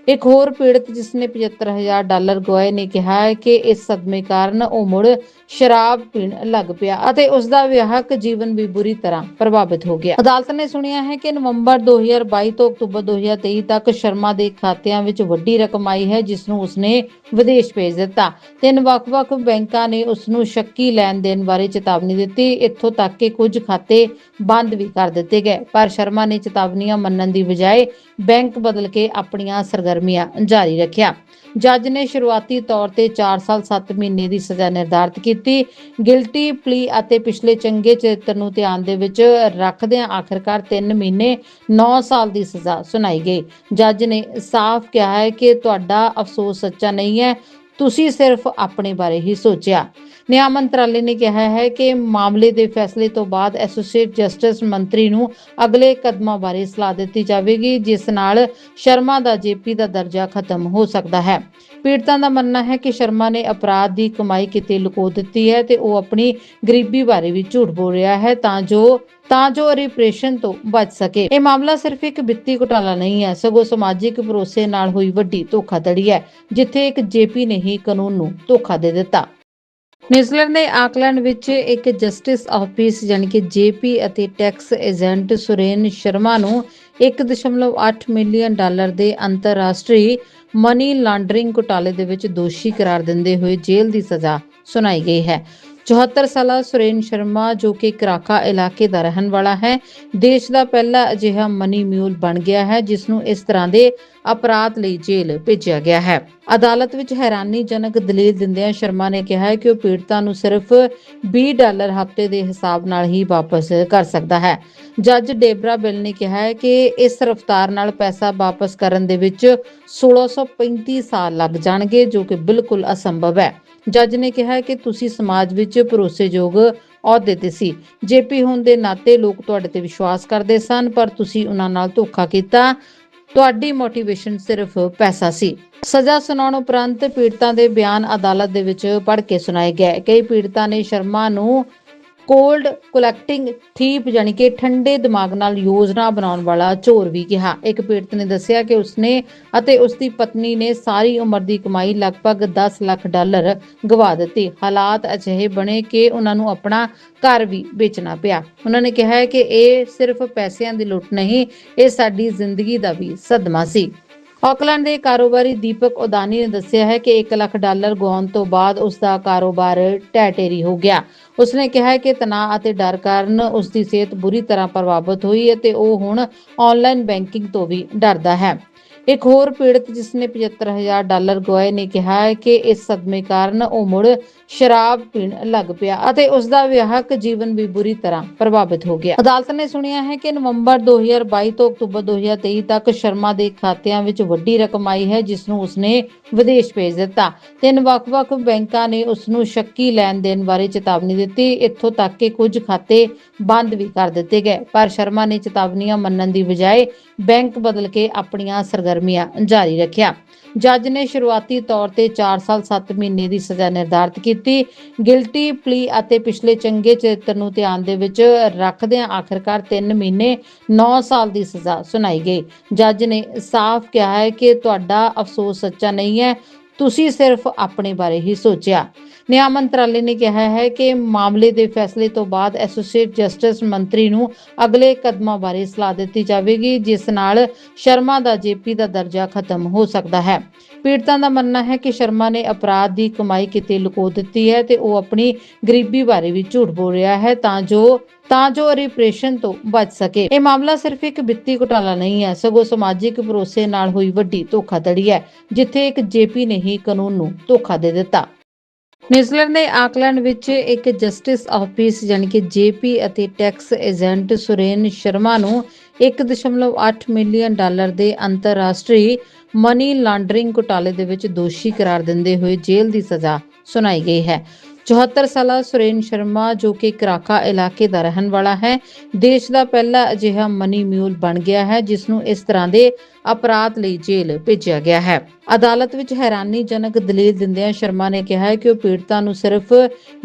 ਇੱਕ ਹੋਰ ਪੀੜਤ ਜਿਸ ਨੇ 75000 ਡਾਲਰ ਗਵਾਏ ਨੇ ਕਿਹਾ ਹੈ ਕਿ ਇਸ ਸਦਮੇ ਕਾਰਨ ਉਹ ਮੁੜ ਸ਼ਰਾਬ ਪੀਣ ਲੱਗ ਪਿਆ ਅਤੇ ਉਸ ਦਾ ਵਿਆਹਕ ਜੀਵਨ ਵੀ ਬੁਰੀ ਤਰ੍ਹਾਂ ਪ੍ਰਭਾਵਿਤ ਹੋ ਗਿਆ। ਅਦਾਲਤ ਨੇ ਸੁਣਿਆ ਹੈ ਕਿ ਨਵੰਬਰ 2022 ਤੋਂ ਅਕਤੂਬਰ 2023 ਤੱਕ ਸ਼ਰਮਾ ਦੇ ਖਾਤਿਆਂ ਵਿੱਚ ਵੱਡੀ ਰਕਮ ਆਈ ਹੈ, ਜਿਸ ਨੂੰ ਉਸਨੇ ਵਿਦੇਸ਼ ਭੇਜ ਦਿੱਤਾ। ਤਿੰਨ ਵੱਖ-ਵੱਖ ਬੈਂਕਾਂ ਨੇ ਉਸ ਨੂੰ ਸ਼ੱਕੀ ਲੈਣ ਦੇਣ ਬਾਰੇ ਚੇਤਾਵਨੀ ਦਿੱਤੀ। ਇੱਥੋਂ ਤੱਕ ਕਿ ਕੁਝ ਖਾਤੇ ਬੰਦ ਵੀ ਕਰ ਦਿੱਤੇ ਗਏ, ਪਰ ਸ਼ਰਮਾ ਨੇ ਚੇਤਾਵਨੀਆਂ ਮੰਨਣ ਦੀ ਬਜਾਏ ਬੈਂਕ ਬਦਲ ਕੇ ਆਪਣੀਆਂ ਸਰਗਰਮੀਆਂ ਜਾਰੀ ਰੱਖਿਆ। ਜੱਜ ਨੇ ਸ਼ੁਰੂਆਤੀ ਤੌਰ ਤੇ 4 ਸਾਲ 7 ਮਹੀਨੇ ਦੀ ਸਜ਼ਾ ਨਿਰਧਾਰਤ ਕੀਤੀ। ਗਿਲਟੀ ਪਲੀ ਅਤੇ ਪਿਛਲੇ ਚੰਗੇ ਚਰਿੱਤਰ ਨੂੰ ਧਿਆਨ ਦੇ ਵਿੱਚ ਰੱਖਦਿਆਂ ਆਖਰਕਾਰ 3 ਮਹੀਨੇ 9 ਸਾਲ ਦੀ ਸਜ਼ਾ ਸੁਣਾਈ ਗਈ। ਜੱਜ ਨੇ ਸਾਫ਼ ਕਿਹਾ ਹੈ ਕਿ ਤੁਹਾਡਾ ਅਫਸੋਸ ਸੱਚਾ ਨਹੀਂ ਹੈ, ਤੁਸੀਂ ਸਿਰਫ ਆਪਣੇ ਬਾਰੇ ਹੀ ਸੋਚਿਆ। ਨਿਆਂ ਮੰਤਰਾਲੇ ਨੇ ਕਿਹਾ ਹੈ ਕਿ ਮਾਮਲੇ ਦੇ ਫੈਸਲੇ ਤੋਂ ਬਾਅਦ ਐਸੋਸੀਏਟ ਜਸਟਿਸ ਮੰਤਰੀ ਨੂੰ ਅਗਲੇ ਕਦਮਾਂ ਬਾਰੇ ਸਲਾਹ ਦਿੱਤੀ ਜਾਵੇਗੀ, ਜਿਸ ਨਾਲ ਸ਼ਰਮਾ ਦਾ ਜੇਪੀ ਦਾ ਦਰਜਾ ਖਤਮ ਹੋ ਸਕਦਾ ਹੈ। ਪੀੜਤਾਂ ਦਾ ਮੰਨਣਾ ਹੈ ਕਿ ਸ਼ਰਮਾ ਨੇ ਅਪਰਾਧ ਦੀ ਕਮਾਈ ਕਿਤੇ ਲੁਕੋ ਦਿੱਤੀ ਹੈ ਤੇ ਉਹ ਆਪਣੀ ਗਰੀਬੀ ਬਾਰੇ ਵੀ ਝੂਠ ਬੋਲ ਰਿਹਾ ਹੈ ਤਾਂ ਜੋ ਤਾਂ ਜੋ ਰਿਪਰੇਸ਼ਨ ਤੋਂ ਬਚ ਸਕੇ। ਇਹ ਮਾਮਲਾ ਸਿਰਫ ਇੱਕ ਵਿੱਤੀ ਘੁਟਾਲਾ ਨਹੀਂ ਹੈ, ਸਗੋਂ ਸਮਾਜਿਕ ਭਰੋਸੇ ਨਾਲ ਹੋਈ ਵੱਡੀ ਧੋਖਾਧੜੀ ਹੈ, ਜਿੱਥੇ ਇੱਕ ਜੇਪੀ ਨੇ ਹੀ ਕਾਨੂੰਨ ਨੂੰ ਧੋਖਾ ਦੇ ਦਿੱਤਾ। ਨਿਊਜ਼ੀਲੈਂਡ ਦੇ ਆਕਲੈਂਡ ਵਿੱਚ ਇੱਕ ਜਸਟਿਸ ਆਫਿਸ ਯਾਨੀ ਕਿ ਜੇਪੀ ਅਤੇ ਟੈਕਸ ਏਜੰਟ ਸੁਰੇਨ ਸ਼ਰਮਾ ਨੂੰ 1.8 ਮਿਲੀਅਨ ਡਾਲਰ ਦੇ ਅੰਤਰਰਾਸ਼ਟਰੀ ਮਨੀ ਲਾਂਡਰਿੰਗ ਘੁਟਾਲੇ ਦੇ ਵਿੱਚ ਦੋਸ਼ੀ ਕਰਾਰ ਦਿੰਦੇ ਹੋਏ ਜੇਲ੍ਹ ਦੀ ਸਜ਼ਾ ਸੁਣਾਈ ਗਈ ਹੈ। 74 ਸਾਲਾ ਸੁਰੇਨ ਸ਼ਰਮਾ ਜੋ ਕਿ ਕਰਾਕਾ ਇਲਾਕੇ ਦਾ ਰਹਿਣ ਵਾਲਾ ਹੈ, ਦੇਸ਼ ਦਾ ਪਹਿਲਾ ਅਜਿਹਾ ਮਨੀ ਮਿਊਲ ਬਣ ਗਿਆ ਹੈ ਜਿਸ ਨੂੰ ਇਸ ਤਰ੍ਹਾਂ ਦੇ ਅਪਰਾਧ ਲਈ ਜੇਲ੍ਹ ਭੇਜਿਆ ਗਿਆ ਹੈ। ਅਦਾਲਤ ਵਿੱਚ ਹੈਰਾਨੀਜਨਕ ਦਲੀਲ ਦਿੰਦਿਆਂ ਸ਼ਰਮਾ ਨੇ ਕਿਹਾ ਕਿ ਉਹ ਪੀੜਤਾਂ ਨੂੰ ਸਿਰਫ 20 ਡਾਲਰ ਹਫ਼ਤੇ ਦੇ ਹਿਸਾਬ ਨਾਲ ਹੀ ਵਾਪਸ ਕਰ ਸਕਦਾ ਹੈ। ਜੱਜ ਡੇਬਰਾ ਬਿਲ ਨੇ ਕਿਹਾ ਹੈ ਕਿ ਇਸ ਰਫ਼ਤਾਰ ਨਾਲ ਪੈਸਾ ਵਾਪਸ ਕਰਨ ਦੇ ਵਿੱਚ 1635 ਸਾਲ ਲੱਗ ਜਾਣਗੇ, ਜੋ ਕਿ ਬਿਲਕੁਲ ਅਸੰਭਵ ਹੈ। ਜੱਜ ਨੇ ਕਿਹਾ ਕਿ ਤੁਸੀਂ ਸਮਾਜ ਵਿੱਚ ਭਰੋਸੇਯੋਗ ਅਹੁਦੇ ਤੇ ਸੀ। ਜੇਪੀ ਹੋਣ ਦੇ ਨਾਤੇ ਲੋਕ ਤੁਹਾਡੇ ਤੇ ਵਿਸ਼ਵਾਸ ਕਰਦੇ ਸਨ, ਪਰ ਤੁਸੀਂ ਉਹਨਾਂ ਨਾਲ ਧੋਖਾ ਕੀਤਾ। ਤੁਹਾਡੀ ਮੋਟੀਵੇਸ਼ਨ ਸਿਰਫ ਪੈਸਾ ਸੀ। ਸਜ਼ਾ ਸੁਣਾਉਣ ਉਪਰੰਤ ਪੀੜਤਾਂ ਦੇ ਬਿਆਨ ਅਦਾਲਤ ਦੇ ਵਿੱਚ ਪੜ੍ਹ ਕੇ ਸੁਣਾਏ ਗਏ। ਕਈ ਪੀੜਤਾਂ ਨੇ ਸ਼ਰਮਾ ਨੂੰ ਕੋਲਡ ਕਲੈਕਟਿੰਗ ਥੀਪ ਯਾਨੀ ਕਿ ਠੰਡੇ ਦਿਮਾਗ ਨਾਲ ਯੋਜਨਾ ਬਣਾਉਣ ਵਾਲਾ ਚੋਰ ਵੀ ਕਿਹਾ। ਇੱਕ ਪੀੜਤ ਨੇ ਦੱਸਿਆ ਕਿ ਉਸਨੇ ਅਤੇ ਉਸਦੀ ਪਤਨੀ ਨੇ ਸਾਰੀ ਉਮਰ ਦੀ ਕਮਾਈ ਲਗਭਗ 10 ਲੱਖ ਡਾਲਰ ਗਵਾ ਦਿੱਤੀ। ਹਾਲਾਤ ਅਜਿਹੇ ਬਣੇ ਕਿ ਉਹਨਾਂ ਨੂੰ ਆਪਣਾ ਘਰ ਵੀ ਵੇਚਣਾ ਪਿਆ। ਉਹਨਾਂ ਨੇ ਕਿਹਾ ਹੈ ਕਿ ਇਹ ਸਿਰਫ ਪੈਸਿਆਂ ਦੀ ਲੁੱਟ ਨਹੀਂ, ਇਹ ਸਾਡੀ ਜ਼ਿੰਦਗੀ ਦਾ ਵੀ ਸਦਮਾ ਸੀ। ਆਕਲੈਂਡ ਦੇ ਕਾਰੋਬਾਰੀ ਦੀਪਕ ਉਦਾਨੀ ਨੇ ਦੱਸਿਆ ਹੈ ਕਿ 1 ਲੱਖ ਡਾਲਰ ਗਵਾਉਣ ਤੋਂ ਬਾਅਦ ਉਸ ਦਾ ਕਾਰੋਬਾਰ ਟੈਟੇਰੀ ਹੋ ਗਿਆ। ਉਸਨੇ ਕਿਹਾ ਹੈ ਕਿ ਤਣਾਅ ਅਤੇ ਡਰ ਕਾਰਨ ਉਸ ਦੀ ਸਿਹਤ ਬੁਰੀ ਤਰ੍ਹਾਂ ਪ੍ਰਭਾਵਿਤ ਹੋਈ ਹੈ ਤੇ ਉਹ ਹੁਣ ਆਨਲਾਈਨ ਬੈਂਕਿੰਗ ਤੋਂ ਵੀ ਡਰਦਾ ਹੈ। ਇੱਕ ਹੋਰ ਪੀੜਤ ਜਿਸ ਨੇ 75000 ਡਾਲਰ ਗਵਾਏ ਨੇ ਕਿਹਾ ਹੈ ਕਿ ਇਸ ਸਦਮੇ ਕਾਰਨ ਉਹ ਮੁੜ ਸ਼ਰਾਬ ਪੀਣ ਲੱਗ ਪਿਆ ਅਤੇ ਉਸ ਦਾ ਵਿਆਹਕ ਜੀਵਨ ਵੀ ਬੁਰੀ ਤਰ੍ਹਾਂ ਪ੍ਰਭਾਵਿਤ ਹੋ ਗਿਆ। ਅਦਾਲਤ ਨੇ ਸੁਣਿਆ ਹੈ ਕਿ ਨਵੰਬਰ 2022 ਤੋਂ ਅਕਤੂਬਰ 2023 ਤੱਕ ਸ਼ਰਮਾ ਦੇ ਖਾਤਿਆਂ ਵਿੱਚ ਵੱਡੀ ਰਕਮ ਆਈ ਹੈ ਜਿਸ ਨੂੰ ਉਸਨੇ ਵਿਦੇਸ਼ ਭੇਜ ਦਿੱਤਾ। ਤਿੰਨ ਵੱਖ-ਵੱਖ ਬੈਂਕਾਂ ਨੇ ਉਸ ਨੂੰ ਸ਼ੱਕੀ ਲੈਣ ਦੇਣ ਬਾਰੇ ਚੇਤਾਵਨੀ ਦਿੱਤੀ। ਇੱਥੋਂ ਤੱਕ ਕਿ ਕੁਝ ਖਾਤੇ ਬੰਦ ਵੀ ਕਰ ਦਿੱਤੇ ਗਏ। ਪਰ ਸ਼ਰਮਾ ਨੇ ਚੇਤਾਵਨੀਆਂ ਮੰਨਣ ਦੀ ਬਜਾਏ ਬੈਂਕ ਬਦਲ ਕੇ ਆਪਣੀਆਂ ਸਰਗਰਮੀਆਂ ਸਰਗਰਮੀਆਂ ਜਾਰੀ ਰੱਖਿਆ। ਜੱਜ ਨੇ ਸ਼ੁਰੂਆਤੀ ਤੌਰ ਤੇ 4 ਸਾਲ 7 ਮਹੀਨੇ ਦੀ ਸਜ਼ਾ ਨਿਰਧਾਰਤ ਕੀਤੀ। ਗਿਲਟੀ ਪਲੀ ਅਤੇ ਪਿਛਲੇ ਚੰਗੇ ਚਰਿੱਤਰ ਨੂੰ ਧਿਆਨ ਦੇ ਵਿੱਚ ਰੱਖਦਿਆਂ ਆਖਰਕਾਰ 3 ਮਹੀਨੇ 9 ਸਾਲ ਦੀ ਸਜ਼ਾ ਸੁਣਾਈ ਗਈ। ਜੱਜ ਨੇ ਸਾਫ਼ ਕਿਹਾ ਹੈ ਕਿ ਤੁਹਾਡਾ ਅਫਸੋਸ ਸੱਚਾ ਨਹੀਂ ਹੈ, ਤੁਸੀਂ ਸਿਰਫ ਆਪਣੇ ਬਾਰੇ ਹੀ ਸੋਚਿਆ। ਨਿਆਂ ਮੰਤਰਾਲੇ ਨੇ ਕਿਹਾ ਹੈ ਕਿ ਮਾਮਲੇ ਦੇ ਫੈਸਲੇ ਤੋਂ ਬਾਅਦ ਐਸੋਸੀਏਟ ਜਸਟਿਸ ਮੰਤਰੀ ਨੂੰ ਅਗਲੇ ਕਦਮਾਂ ਬਾਰੇ ਸਲਾਹ ਦਿੱਤੀ ਜਾਵੇਗੀ, ਜਿਸ ਨਾਲ ਸ਼ਰਮਾ ਦਾ ਜੇਪੀ ਦਾ ਦਰਜਾ ਖਤਮ ਹੋ ਸਕਦਾ ਹੈ। ਪੀੜਤਾਂ ਦਾ ਮੰਨਣਾ ਹੈ ਕਿ ਸ਼ਰਮਾ ਨੇ ਅਪਰਾਧ ਦੀ ਕਮਾਈ ਕਿਤੇ ਲੁਕੋ ਦਿੱਤੀ ਹੈ ਤੇ ਉਹ ਆਪਣੀ ਗਰੀਬੀ ਬਾਰੇ ਵੀ ਝੂਠ ਬੋਲ ਰਿਹਾ ਹੈ ਤਾਂ ਜੋ ਤਾਂ ਜੋ ਰਿਪਰੇਸ਼ਨ ਤੋਂ ਬਚ ਸਕੇ। ਇਹ ਮਾਮਲਾ ਸਿਰਫ ਇੱਕ ਵਿੱਤੀ ਘੁਟਾਲਾ ਨਹੀਂ ਹੈ, ਸਗੋਂ ਸਮਾਜਿਕ ਭਰੋਸੇ ਨਾਲ ਹੋਈ ਵੱਡੀ ਧੋਖਾਧੜੀ ਹੈ, ਜਿੱਥੇ ਇੱਕ ਜੇਪੀ ਨੇ ਹੀ ਕਾਨੂੰਨ ਨੂੰ ਧੋਖਾ ਦੇ ਦਿੱਤਾ। ਨਿਊਜ਼ੀਲੈਂਡ ਦੇ ਆਕਲੈਂਡ ਵਿੱਚ ਇੱਕ ਜਸਟਿਸ ਆਫਿਸ ਯਾਨੀ ਕਿ ਜੇਪੀ ਅਤੇ ਟੈਕਸ ਏਜੰਟ ਸੁਰੇਨ ਸ਼ਰਮਾ ਨੂੰ 1.8 ਮਿਲੀਅਨ ਡਾਲਰ ਦੇ ਅੰਤਰਰਾਸ਼ਟਰੀ ਮਨੀ ਲਾਂਡਰਿੰਗ ਘੁਟਾਲੇ ਦੇ ਵਿੱਚ ਦੋਸ਼ੀ ਕਰਾਰ ਦਿੰਦੇ ਹੋਏ ਜੇਲ੍ਹ ਦੀ ਸਜ਼ਾ ਸੁਣਾਈ ਗਈ ਹੈ। 74 ਸਾਲਾ ਸੁਰੇਨ ਸ਼ਰਮਾ ਜੋ ਕਿ ਕਰਾਕਾ ਇਲਾਕੇ ਦਾ ਰਹਿਣ ਵਾਲਾ ਹੈ, ਦੇਸ਼ ਦਾ ਪਹਿਲਾ ਅਜਿਹਾ ਮਨੀ ਮਿਊਲ ਬਣ ਗਿਆ ਹੈ ਜਿਸ ਨੂੰ ਇਸ ਤਰ੍ਹਾਂ ਦੇ ਅਪਰਾਧ ਲਈ ਜੇਲ੍ਹ ਭੇਜਿਆ ਗਿਆ ਹੈ। ਅਦਾਲਤ ਵਿੱਚ ਹੈਰਾਨੀਜਨਕ ਦਲੀਲ ਦਿੰਦਿਆਂ ਸ਼ਰਮਾ ਨੇ ਕਿਹਾ ਕਿ ਉਹ ਪੀੜਤਾਂ ਨੂੰ ਸਿਰਫ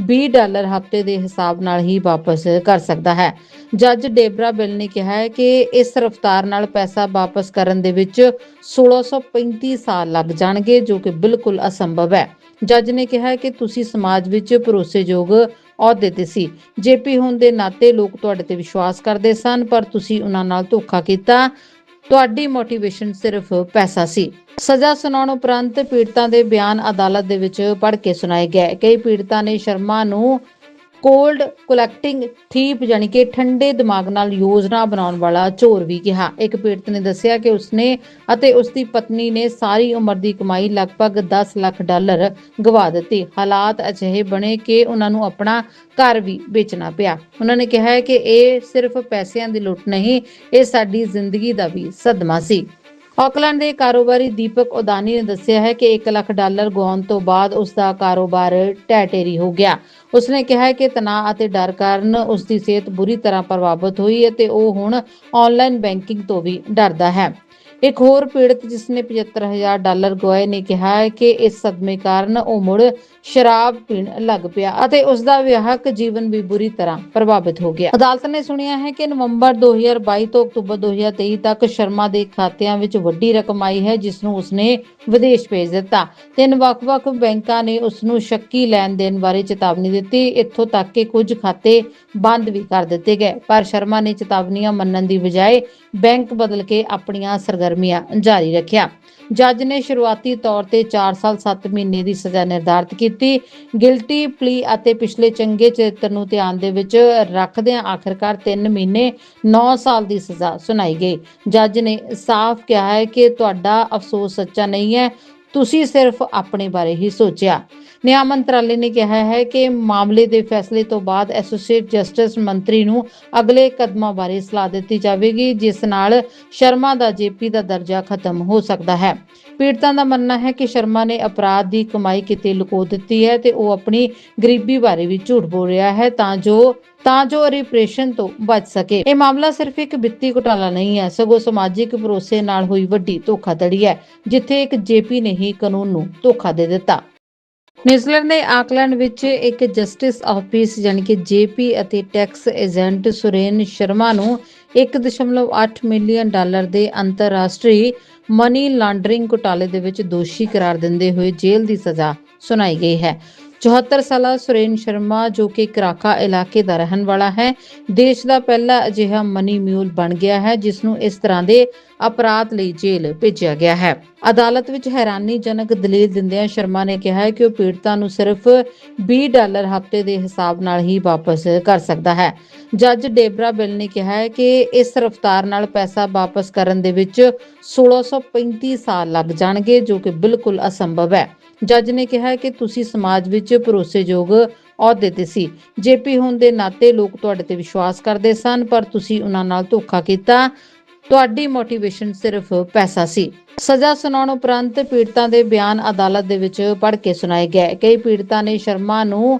20 ਡਾਲਰ ਹਫ਼ਤੇ ਦੇ ਹਿਸਾਬ ਨਾਲ ਹੀ ਵਾਪਸ ਕਰ ਸਕਦਾ ਹੈ। ਜੱਜ ਡੇਬਰਾ ਬਿਲ ਨੇ ਕਿਹਾ ਹੈ ਕਿ ਇਸ ਰਫਤਾਰ ਨਾਲ ਪੈਸਾ ਵਾਪਸ ਕਰਨ ਦੇ ਵਿੱਚ 1635 ਸਾਲ ਲੱਗ ਜਾਣਗੇ, ਜੋ ਕਿ ਬਿਲਕੁਲ ਅਸੰਭਵ ਹੈ। ਜੱਜ ਨੇ ਕਿਹਾ ਕਿ ਤੁਸੀਂ ਸਮਾਜ ਵਿੱਚ ਭਰੋਸੇਯੋਗ ਅਹੁਦੇ ਤੇ ਸੀ। ਜੇਪੀ ਹੋਣ ਦੇ ਨਾਤੇ ਲੋਕ ਤੁਹਾਡੇ ਤੇ ਵਿਸ਼ਵਾਸ ਕਰਦੇ ਸਨ, ਪਰ ਤੁਸੀਂ ਉਹਨਾਂ ਨਾਲ ਧੋਖਾ ਕੀਤਾ। ਤੁਹਾਡੀ ਮੋਟੀਵੇਸ਼ਨ ਸਿਰਫ ਪੈਸਾ ਸੀ। ਸਜ਼ਾ ਸੁਣਾਉਣ ਉਪਰੰਤ ਪੀੜਤਾਂ ਦੇ ਬਿਆਨ ਅਦਾਲਤ ਦੇ ਵਿੱਚ ਪੜ੍ਹ ਕੇ ਸੁਣਾਏ ਗਏ। ਕਈ ਪੀੜਤਾਂ ਨੇ ਸ਼ਰਮਾ ਨੂੰ ਕੋਲਡ ਕਲੈਕਟਿੰਗ ਥੀਪ ਯਾਨੀ ਕਿ ਠੰਡੇ ਦਿਮਾਗ ਨਾਲ ਯੋਜਨਾ ਬਣਾਉਣ ਵਾਲਾ ਚੋਰ ਵੀ ਕਿਹਾ। ਇੱਕ ਪੀੜਤ ਨੇ ਦੱਸਿਆ ਕਿ ਉਸਨੇ ਅਤੇ ਉਸ ਦੀ ਪਤਨੀ ਨੇ ਸਾਰੀ ਉਮਰ ਦੀ ਕਮਾਈ ਲਗਭਗ 10 ਲੱਖ ਡਾਲਰ ਗਵਾ ਦਿੱਤੀ। ਹਾਲਾਤ ਅਜਿਹੇ ਬਣੇ ਕਿ ਉਹਨਾਂ ਨੂੰ ਆਪਣਾ ਘਰ ਵੀ ਵੇਚਣਾ ਪਿਆ। ਉਹਨਾਂ ਨੇ ਕਿਹਾ ਹੈ ਕਿ ਇਹ ਸਿਰਫ ਪੈਸਿਆਂ ਦੀ ਲੁੱਟ ਨਹੀਂ, ਇਹ ਸਾਡੀ ਜ਼ਿੰਦਗੀ ਦਾ ਵੀ ਸਦਮਾ ਸੀ। ਆਕਲੈਂਡ ਦੇ ਕਾਰੋਬਾਰੀ ਦੀਪਕ ਉਦਾਨੀ ਨੇ ਦੱਸਿਆ ਹੈ ਕਿ 1 ਲੱਖ ਡਾਲਰ ਗਵਾਉਣ ਤੋਂ ਬਾਅਦ ਉਸ ਦਾ ਕਾਰੋਬਾਰ ਟੈਟੇਰੀ ਹੋ ਗਿਆ। ਉਸਨੇ ਕਿਹਾ ਹੈ ਕਿ ਤਣਾਅ ਅਤੇ ਡਰ ਕਾਰਨ ਉਸ ਦੀ ਸਿਹਤ ਬੁਰੀ ਤਰ੍ਹਾਂ ਪ੍ਰਭਾਵਿਤ ਹੋਈ ਹੈ ਤੇ ਉਹ ਹੁਣ ਆਨਲਾਈਨ ਬੈਂਕਿੰਗ ਤੋਂ ਵੀ ਡਰਦਾ ਹੈ। ਇੱਕ ਹੋਰ ਪੀੜਤ ਜਿਸ ਨੇ 75000 ਡਾਲਰ ਗਵਾਏ ਨੇ ਕਿਹਾ ਹੈ ਕਿ ਇਸ ਸਦਮੇ ਕਾਰਨ ਉਹ ਮੁੜ ਸ਼ਰਾਬ ਪੀਣ ਲੱਗ ਪਿਆ ਅਤੇ ਉਸ ਦਾ ਵਿਆਹਕ ਜੀਵਨ ਵੀ ਬੁਰੀ ਤਰ੍ਹਾਂ ਪ੍ਰਭਾਵਿਤ ਹੋ ਗਿਆ। ਅਦਾਲਤ ਨੇ ਸੁਣਿਆ ਹੈ ਕਿ ਨਵੰਬਰ 2022 ਤੋਂ ਅਕਤੂਬਰ 2023 ਤੱਕ ਸ਼ਰਮਾ ਦੇ ਖਾਤਿਆਂ ਵਿੱਚ ਵੱਡੀ ਰਕਮ ਆਈ ਹੈ ਜਿਸ ਨੂੰ ਉਸਨੇ ਵਿਦੇਸ਼ ਭੇਜ ਦਿੱਤਾ। ਤਿੰਨ ਵੱਖ-ਵੱਖ ਬੈਂਕਾਂ ਨੇ ਉਸ ਨੂੰ ਸ਼ੱਕੀ ਲੈਣ ਦੇਣ ਬਾਰੇ ਚੇਤਾਵਨੀ ਦਿੱਤੀ। ਇੱਥੋਂ ਤੱਕ ਕਿ ਕੁਝ ਖਾਤੇ ਬੰਦ ਵੀ ਕਰ ਦਿੱਤੇ ਗਏ। ਪਰ ਸ਼ਰਮਾ ਨੇ ਚੇਤਾਵਨੀਆਂ ਮੰਨਣ ਦੀ ਬਜਾਏ ਬੈਂਕ ਬਦਲ ਕੇ ਆਪਣੀਆਂ ਸਰਗਰਮੀਆਂ ਜਾਰੀ ਰੱਖਿਆ। ਜੱਜ ਨੇ ਸ਼ੁਰੂਆਤੀ ਤੌਰ ਤੇ 4 ਸਾਲ 7 ਮਹੀਨੇ ਦੀ ਸਜ਼ਾ ਨਿਰਧਾਰਤ ਕੀਤੀ। ਗਿਲਟੀ ਪਲੀ ਅਤੇ ਪਿਛਲੇ ਚੰਗੇ ਚਰਿੱਤਰ ਨੂੰ ਧਿਆਨ ਦੇ ਵਿੱਚ ਰੱਖਦਿਆਂ ਆਖਰਕਾਰ 3 ਮਹੀਨੇ 9 ਸਾਲ ਦੀ ਸਜ਼ਾ ਸੁਣਾਈ ਗਈ। ਜੱਜ ਨੇ ਸਾਫ਼ ਕਿਹਾ ਹੈ ਕਿ ਤੁਹਾਡਾ ਅਫਸੋਸ ਸੱਚਾ ਨਹੀਂ ਹੈ, ਤੁਸੀਂ ਸਿਰਫ ਆਪਣੇ ਬਾਰੇ ਹੀ ਸੋਚਿਆ। ਨਿਆਂ ਮੰਤਰਾਲੇ ਨੇ ਕਿਹਾ ਹੈ ਕਿ ਮਾਮਲੇ ਦੇ ਫੈਸਲੇ ਤੋਂ ਬਾਅਦ ਐਸੋਸੀਏਟ ਜਸਟਿਸ ਮੰਤਰੀ ਨੂੰ ਅਗਲੇ ਕਦਮਾਂ ਬਾਰੇ ਸਲਾਹ ਦਿੱਤੀ ਜਾਵੇਗੀ, ਜਿਸ ਨਾਲ ਸ਼ਰਮਾ ਦਾ ਜੇਪੀ ਦਾ ਦਰਜਾ ਖਤਮ ਹੋ ਸਕਦਾ ਹੈ। ਪੀੜਤਾਂ ਦਾ ਮੰਨਣਾ ਹੈ ਕਿ ਸ਼ਰਮਾ ਨੇ ਅਪਰਾਧ ਦੀ ਕਮਾਈ ਕਿਤੇ ਲੁਕੋ ਦਿੱਤੀ ਹੈ ਤੇ ਉਹ ਆਪਣੀ ਗਰੀਬੀ ਬਾਰੇ ਵੀ ਝੂਠ ਬੋਲ ਰਿਹਾ ਹੈ ਤਾਂ ਜੋ ਤਾਂ ਜੋ ਰਿਪਰੇਸ਼ਨ ਤੋਂ ਬਚ ਸਕੇ। ਇਹ ਮਾਮਲਾ ਸਿਰਫ ਇੱਕ ਵਿੱਤੀ ਘੁਟਾਲਾ ਨਹੀਂ ਹੈ, ਸਗੋਂ ਸਮਾਜਿਕ ਭਰੋਸੇ ਨਾਲ ਹੋਈ ਵੱਡੀ ਧੋਖਾਧੜੀ ਹੈ, ਜਿੱਥੇ ਇੱਕ ਜੇਪੀ ਨੇ ਹੀ ਕਾਨੂੰਨ ਨੂੰ ਧੋਖਾ ਦੇ ਦਿੱਤਾ। ਨਿਊਜ਼ੀਲੈਂਡ ਦੇ ਆਕਲੈਂਡ ਵਿੱਚ ਇੱਕ ਜਸਟਿਸ ਆਫਿਸ ਯਾਨੀ ਕਿ ਜੇਪੀ ਅਤੇ ਟੈਕਸ ਏਜੰਟ ਸੁਰੇਨ ਸ਼ਰਮਾ ਨੂੰ 1.8 ਮਿਲੀਅਨ ਡਾਲਰ ਦੇ ਅੰਤਰਰਾਸ਼ਟਰੀ ਮਨੀ ਲਾਂਡਰਿੰਗ ਘੁਟਾਲੇ ਦੇ ਵਿੱਚ ਦੋਸ਼ੀ ਕਰਾਰ ਦਿੰਦੇ ਹੋਏ ਜੇਲ੍ਹ ਦੀ ਸਜ਼ਾ ਸੁਣਾਈ ਗਈ ਹੈ। 74 ਸਾਲਾ ਸੁਰੇਨ ਸ਼ਰਮਾ ਜੋ ਕਿ ਕਰਾਕਾ ਇਲਾਕੇ ਦਾ ਰਹਿਣ ਵਾਲਾ ਹੈ, ਦੇਸ਼ ਦਾ ਪਹਿਲਾ ਅਜਿਹਾ ਮਨੀ ਮਿਊਲ ਬਣ ਗਿਆ ਹੈ ਜਿਸ ਨੂੰ ਇਸ ਤਰ੍ਹਾਂ ਦੇ ਅਪਰਾਧ ਲਈ ਜੇਲ੍ਹ ਭੇਜਿਆ ਗਿਆ ਹੈ। ਅਦਾਲਤ ਵਿੱਚ ਹੈਰਾਨੀਜਨਕ ਦਲੀਲ ਦਿੰਦਿਆਂ ਸ਼ਰਮਾ ਨੇ ਕਿਹਾ ਕਿ ਉਹ ਪੀੜਤਾਂ ਨੂੰ ਸਿਰਫ 20 ਡਾਲਰ ਹਫ਼ਤੇ ਦੇ ਹਿਸਾਬ ਨਾਲ ਹੀ ਵਾਪਸ ਕਰ ਸਕਦਾ ਹੈ। ਜੱਜ ਡੇਬਰਾ ਬਿਲ ਨੇ ਕਿਹਾ ਹੈ ਕਿ ਇਸ ਰਫਤਾਰ ਨਾਲ ਪੈਸਾ ਵਾਪਸ ਕਰਨ ਦੇ ਵਿੱਚ 1635 ਸਾਲ ਲੱਗ ਜਾਣਗੇ, ਜੋ ਕਿ ਬਿਲਕੁਲ ਅਸੰਭਵ ਹੈ। ਜੱਜ ਨੇ ਕਿਹਾ ਕਿ ਤੁਸੀਂ ਸਮਾਜ ਵਿੱਚ ਭਰੋਸੇਯੋਗ ਅਹੁਦੇ ਤੇ ਸੀ। ਜੇਪੀ ਹੋਣ ਦੇ ਨਾਤੇ ਲੋਕ ਤੁਹਾਡੇ ਤੇ ਵਿਸ਼ਵਾਸ ਕਰਦੇ ਸਨ, ਪਰ ਤੁਸੀਂ ਉਹਨਾਂ ਨਾਲ ਧੋਖਾ ਕੀਤਾ। ਤੁਹਾਡੀ ਮੋਟੀਵੇਸ਼ਨ ਸਿਰਫ ਪੈਸਾ ਸੀ। ਸਜ਼ਾ ਸੁਣਾਉਣ ਉਪਰੰਤ ਪੀੜਤਾਂ ਦੇ ਬਿਆਨ ਅਦਾਲਤ ਦੇ ਵਿੱਚ ਪੜ੍ਹ ਕੇ ਸੁਣਾਏ ਗਏ। ਕਈ ਪੀੜਤਾਂ ਨੇ ਸ਼ਰਮਾ ਨੂੰ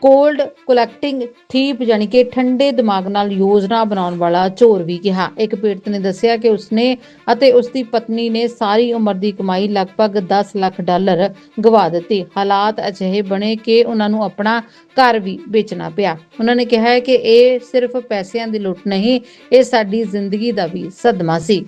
ਕੋਲਡ ਕਲੈਕਟਿੰਗ ਥੀਪ ਯਾਨੀ ਕਿ ਠੰਡੇ ਦਿਮਾਗ ਨਾਲ ਯੋਜਨਾ ਬਣਾਉਣ ਵਾਲਾ ਚੋਰ ਵੀ ਕਿਹਾ। ਇੱਕ ਪੀੜਤ ਨੇ ਦੱਸਿਆ ਕਿ ਉਸਨੇ ਅਤੇ ਉਸ ਦੀ ਪਤਨੀ ਨੇ ਸਾਰੀ ਉਮਰ ਦੀ ਕਮਾਈ ਲਗਭਗ 10 ਲੱਖ ਡਾਲਰ ਗਵਾ ਦਿੱਤੀ। ਹਾਲਾਤ ਅਜਿਹੇ ਬਣੇ ਕਿ ਉਹਨਾਂ ਨੂੰ ਆਪਣਾ ਘਰ ਵੀ ਵੇਚਣਾ ਪਿਆ। ਉਹਨਾਂ ਨੇ ਕਿਹਾ ਹੈ ਕਿ ਇਹ ਸਿਰਫ ਪੈਸਿਆਂ ਦੀ ਲੁੱਟ ਨਹੀਂ, ਇਹ ਸਾਡੀ ਜ਼ਿੰਦਗੀ ਦਾ ਵੀ ਸਦਮਾ ਸੀ।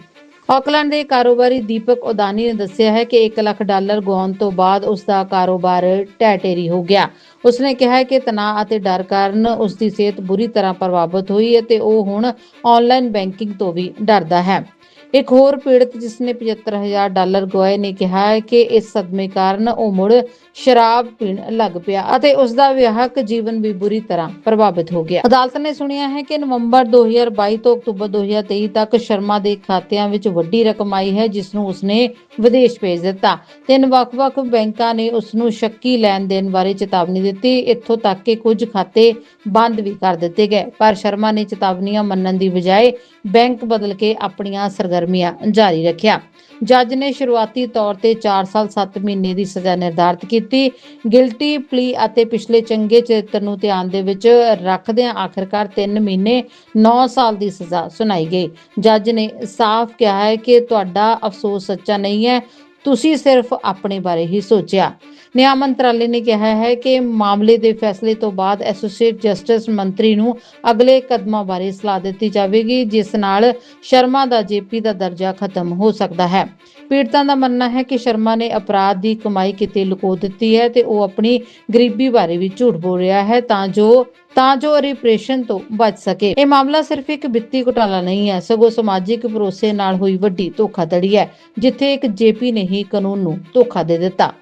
ਆਕਲੈਂਡ ਦੇ ਕਾਰੋਬਾਰੀ ਦੀਪਕ ਉਦਾਨੀ ਨੇ ਦੱਸਿਆ ਹੈ ਕਿ 1 ਲੱਖ ਡਾਲਰ ਗਵਾਉਣ ਤੋਂ ਬਾਅਦ ਉਸ ਦਾ ਕਾਰੋਬਾਰ ਟੈਟੇਰੀ ਹੋ ਗਿਆ। ਉਸਨੇ ਕਿਹਾ ਹੈ ਕਿ ਤਣਾਅ ਅਤੇ ਡਰ ਕਾਰਨ ਉਸ ਦੀ ਸਿਹਤ ਬੁਰੀ ਤਰ੍ਹਾਂ ਪ੍ਰਭਾਵਿਤ ਹੋਈ ਹੈ ਤੇ ਉਹ ਹੁਣ ਆਨਲਾਈਨ ਬੈਂਕਿੰਗ ਤੋਂ ਵੀ ਡਰਦਾ ਹੈ। ਇੱਕ ਹੋਰ ਪੀੜਤ ਜਿਸ ਨੇ 75000 ਡਾਲਰ ਗਵਾਏ ਨੇ ਕਿਹਾ ਕਿ ਇਸ ਸਦਮੇ ਕਾਰਨ ਉਹ ਮੁੜ ਸ਼ਰਾਬ ਪੀਣ ਲੱਗ ਪਿਆ ਅਤੇ ਉਸ ਦਾ ਵਿਆਹਕ ਜੀਵਨ ਵੀ ਬੁਰੀ ਤਰ੍ਹਾਂ ਪ੍ਰਭਾਵਿਤ ਹੋ ਗਿਆ। ਅਦਾਲਤ ਨੇ ਸੁਣਿਆ ਹੈ ਕਿ ਨਵੰਬਰ 2022 ਤੋਂ ਅਕਤੂਬਰ 2023 ਤੱਕ ਸ਼ਰਮਾ ਦੇ ਖਾਤਿਆਂ ਵਿੱਚ ਵੱਡੀ ਰਕਮ ਆਈ ਹੈ ਜਿਸ ਨੂੰ ਉਸਨੇ ਵਿਦੇਸ਼ ਭੇਜ ਦਿੱਤਾ। ਤਿੰਨ ਵੱਖ-ਵੱਖ ਬੈਂਕਾਂ ਨੇ ਉਸ ਨੂੰ ਸ਼ੱਕੀ ਲੈਣ ਦੇਣ ਬਾਰੇ ਚੇਤਾਵਨੀ ਦਿੱਤੀ। ਇੱਥੋਂ ਤੱਕ ਕਿ ਕੁਝ ਖਾਤੇ ਬੰਦ ਵੀ ਕਰ ਦਿੱਤੇ ਗਏ। ਪਰ ਸ਼ਰਮਾ ਨੇ ਚੇਤਾਵਨੀਆਂ ਮੰਨਣ ਦੀ ਬਜਾਏ ਬੈਂਕ ਬਦਲ ਕੇ ਆਪਣੀਆਂ ਸਰਗਰਮੀਆਂ ਜਾਰੀ ਰੱਖਿਆ। ਜੱਜ ਨੇ ਸ਼ੁਰੂਆਤੀ ਤੌਰ ਤੇ 4 ਸਾਲ 7 ਮਹੀਨੇ ਦੀ ਸਜ਼ਾ ਨਿਰਧਾਰਤ ਕੀਤੀ। ਗਿਲਟੀ ਪਲੀ ਅਤੇ ਪਿਛਲੇ ਚੰਗੇ ਚਰਿੱਤਰ ਨੂੰ ਧਿਆਨ ਦੇ ਵਿੱਚ ਰੱਖਦਿਆਂ ਆਖਰਕਾਰ 3 ਮਹੀਨੇ 9 ਸਾਲ ਦੀ ਸਜ਼ਾ ਸੁਣਾਈ ਗਈ। ਜੱਜ ਨੇ ਸਾਫ਼ ਕਿਹਾ ਹੈ ਕਿ ਤੁਹਾਡਾ ਅਫਸੋਸ ਸੱਚਾ ਨਹੀਂ ਹੈ, ਤੁਸੀਂ ਸਿਰਫ ਆਪਣੇ ਬਾਰੇ ਹੀ ਸੋਚਿਆ। ਨਿਆਂ ਮੰਤਰਾਲੇ ਨੇ ਕਿਹਾ ਹੈ ਕਿ ਮਾਮਲੇ ਦੇ ਫੈਸਲੇ ਤੋਂ ਬਾਅਦ ਐਸੋਸੀਏਟ ਜਸਟਿਸ ਮੰਤਰੀ ਨੂੰ ਅਗਲੇ ਕਦਮਾਂ ਬਾਰੇ ਸਲਾਹ ਦਿੱਤੀ ਜਾਵੇਗੀ, ਜਿਸ ਨਾਲ ਸ਼ਰਮਾ ਦਾ ਜੇਪੀ ਦਾ ਦਰਜਾ ਖਤਮ ਹੋ ਸਕਦਾ ਹੈ। ਪੀੜਤਾਂ ਦਾ ਮੰਨਣਾ ਹੈ ਕਿ ਸ਼ਰਮਾ ਨੇ ਅਪਰਾਧ ਦੀ ਕਮਾਈ ਕਿਤੇ ਲੁਕੋ ਦਿੱਤੀ ਹੈ ਤੇ ਉਹ ਆਪਣੀ ਗਰੀਬੀ ਬਾਰੇ ਵੀ ਝੂਠ ਬੋਲ ਰਿਹਾ ਹੈ ਤਾਂ ਜੋ ਤਾਂ ਜੋ ਰਿਪਰੇਸ਼ਨ ਤੋਂ ਬਚ ਸਕੇ। ਇਹ ਮਾਮਲਾ ਸਿਰਫ ਇੱਕ ਵਿੱਤੀ ਘੁਟਾਲਾ ਨਹੀਂ ਹੈ, ਸਗੋਂ ਸਮਾਜਿਕ ਭਰੋਸੇ ਨਾਲ ਹੋਈ ਵੱਡੀ ਧੋਖਾਧੜੀ ਹੈ, ਜਿੱਥੇ ਇੱਕ ਜੇਪੀ ਨੇ ਹੀ ਕਾਨੂੰਨ ਨੂੰ ਧੋਖਾ ਦੇ ਦਿੱਤਾ।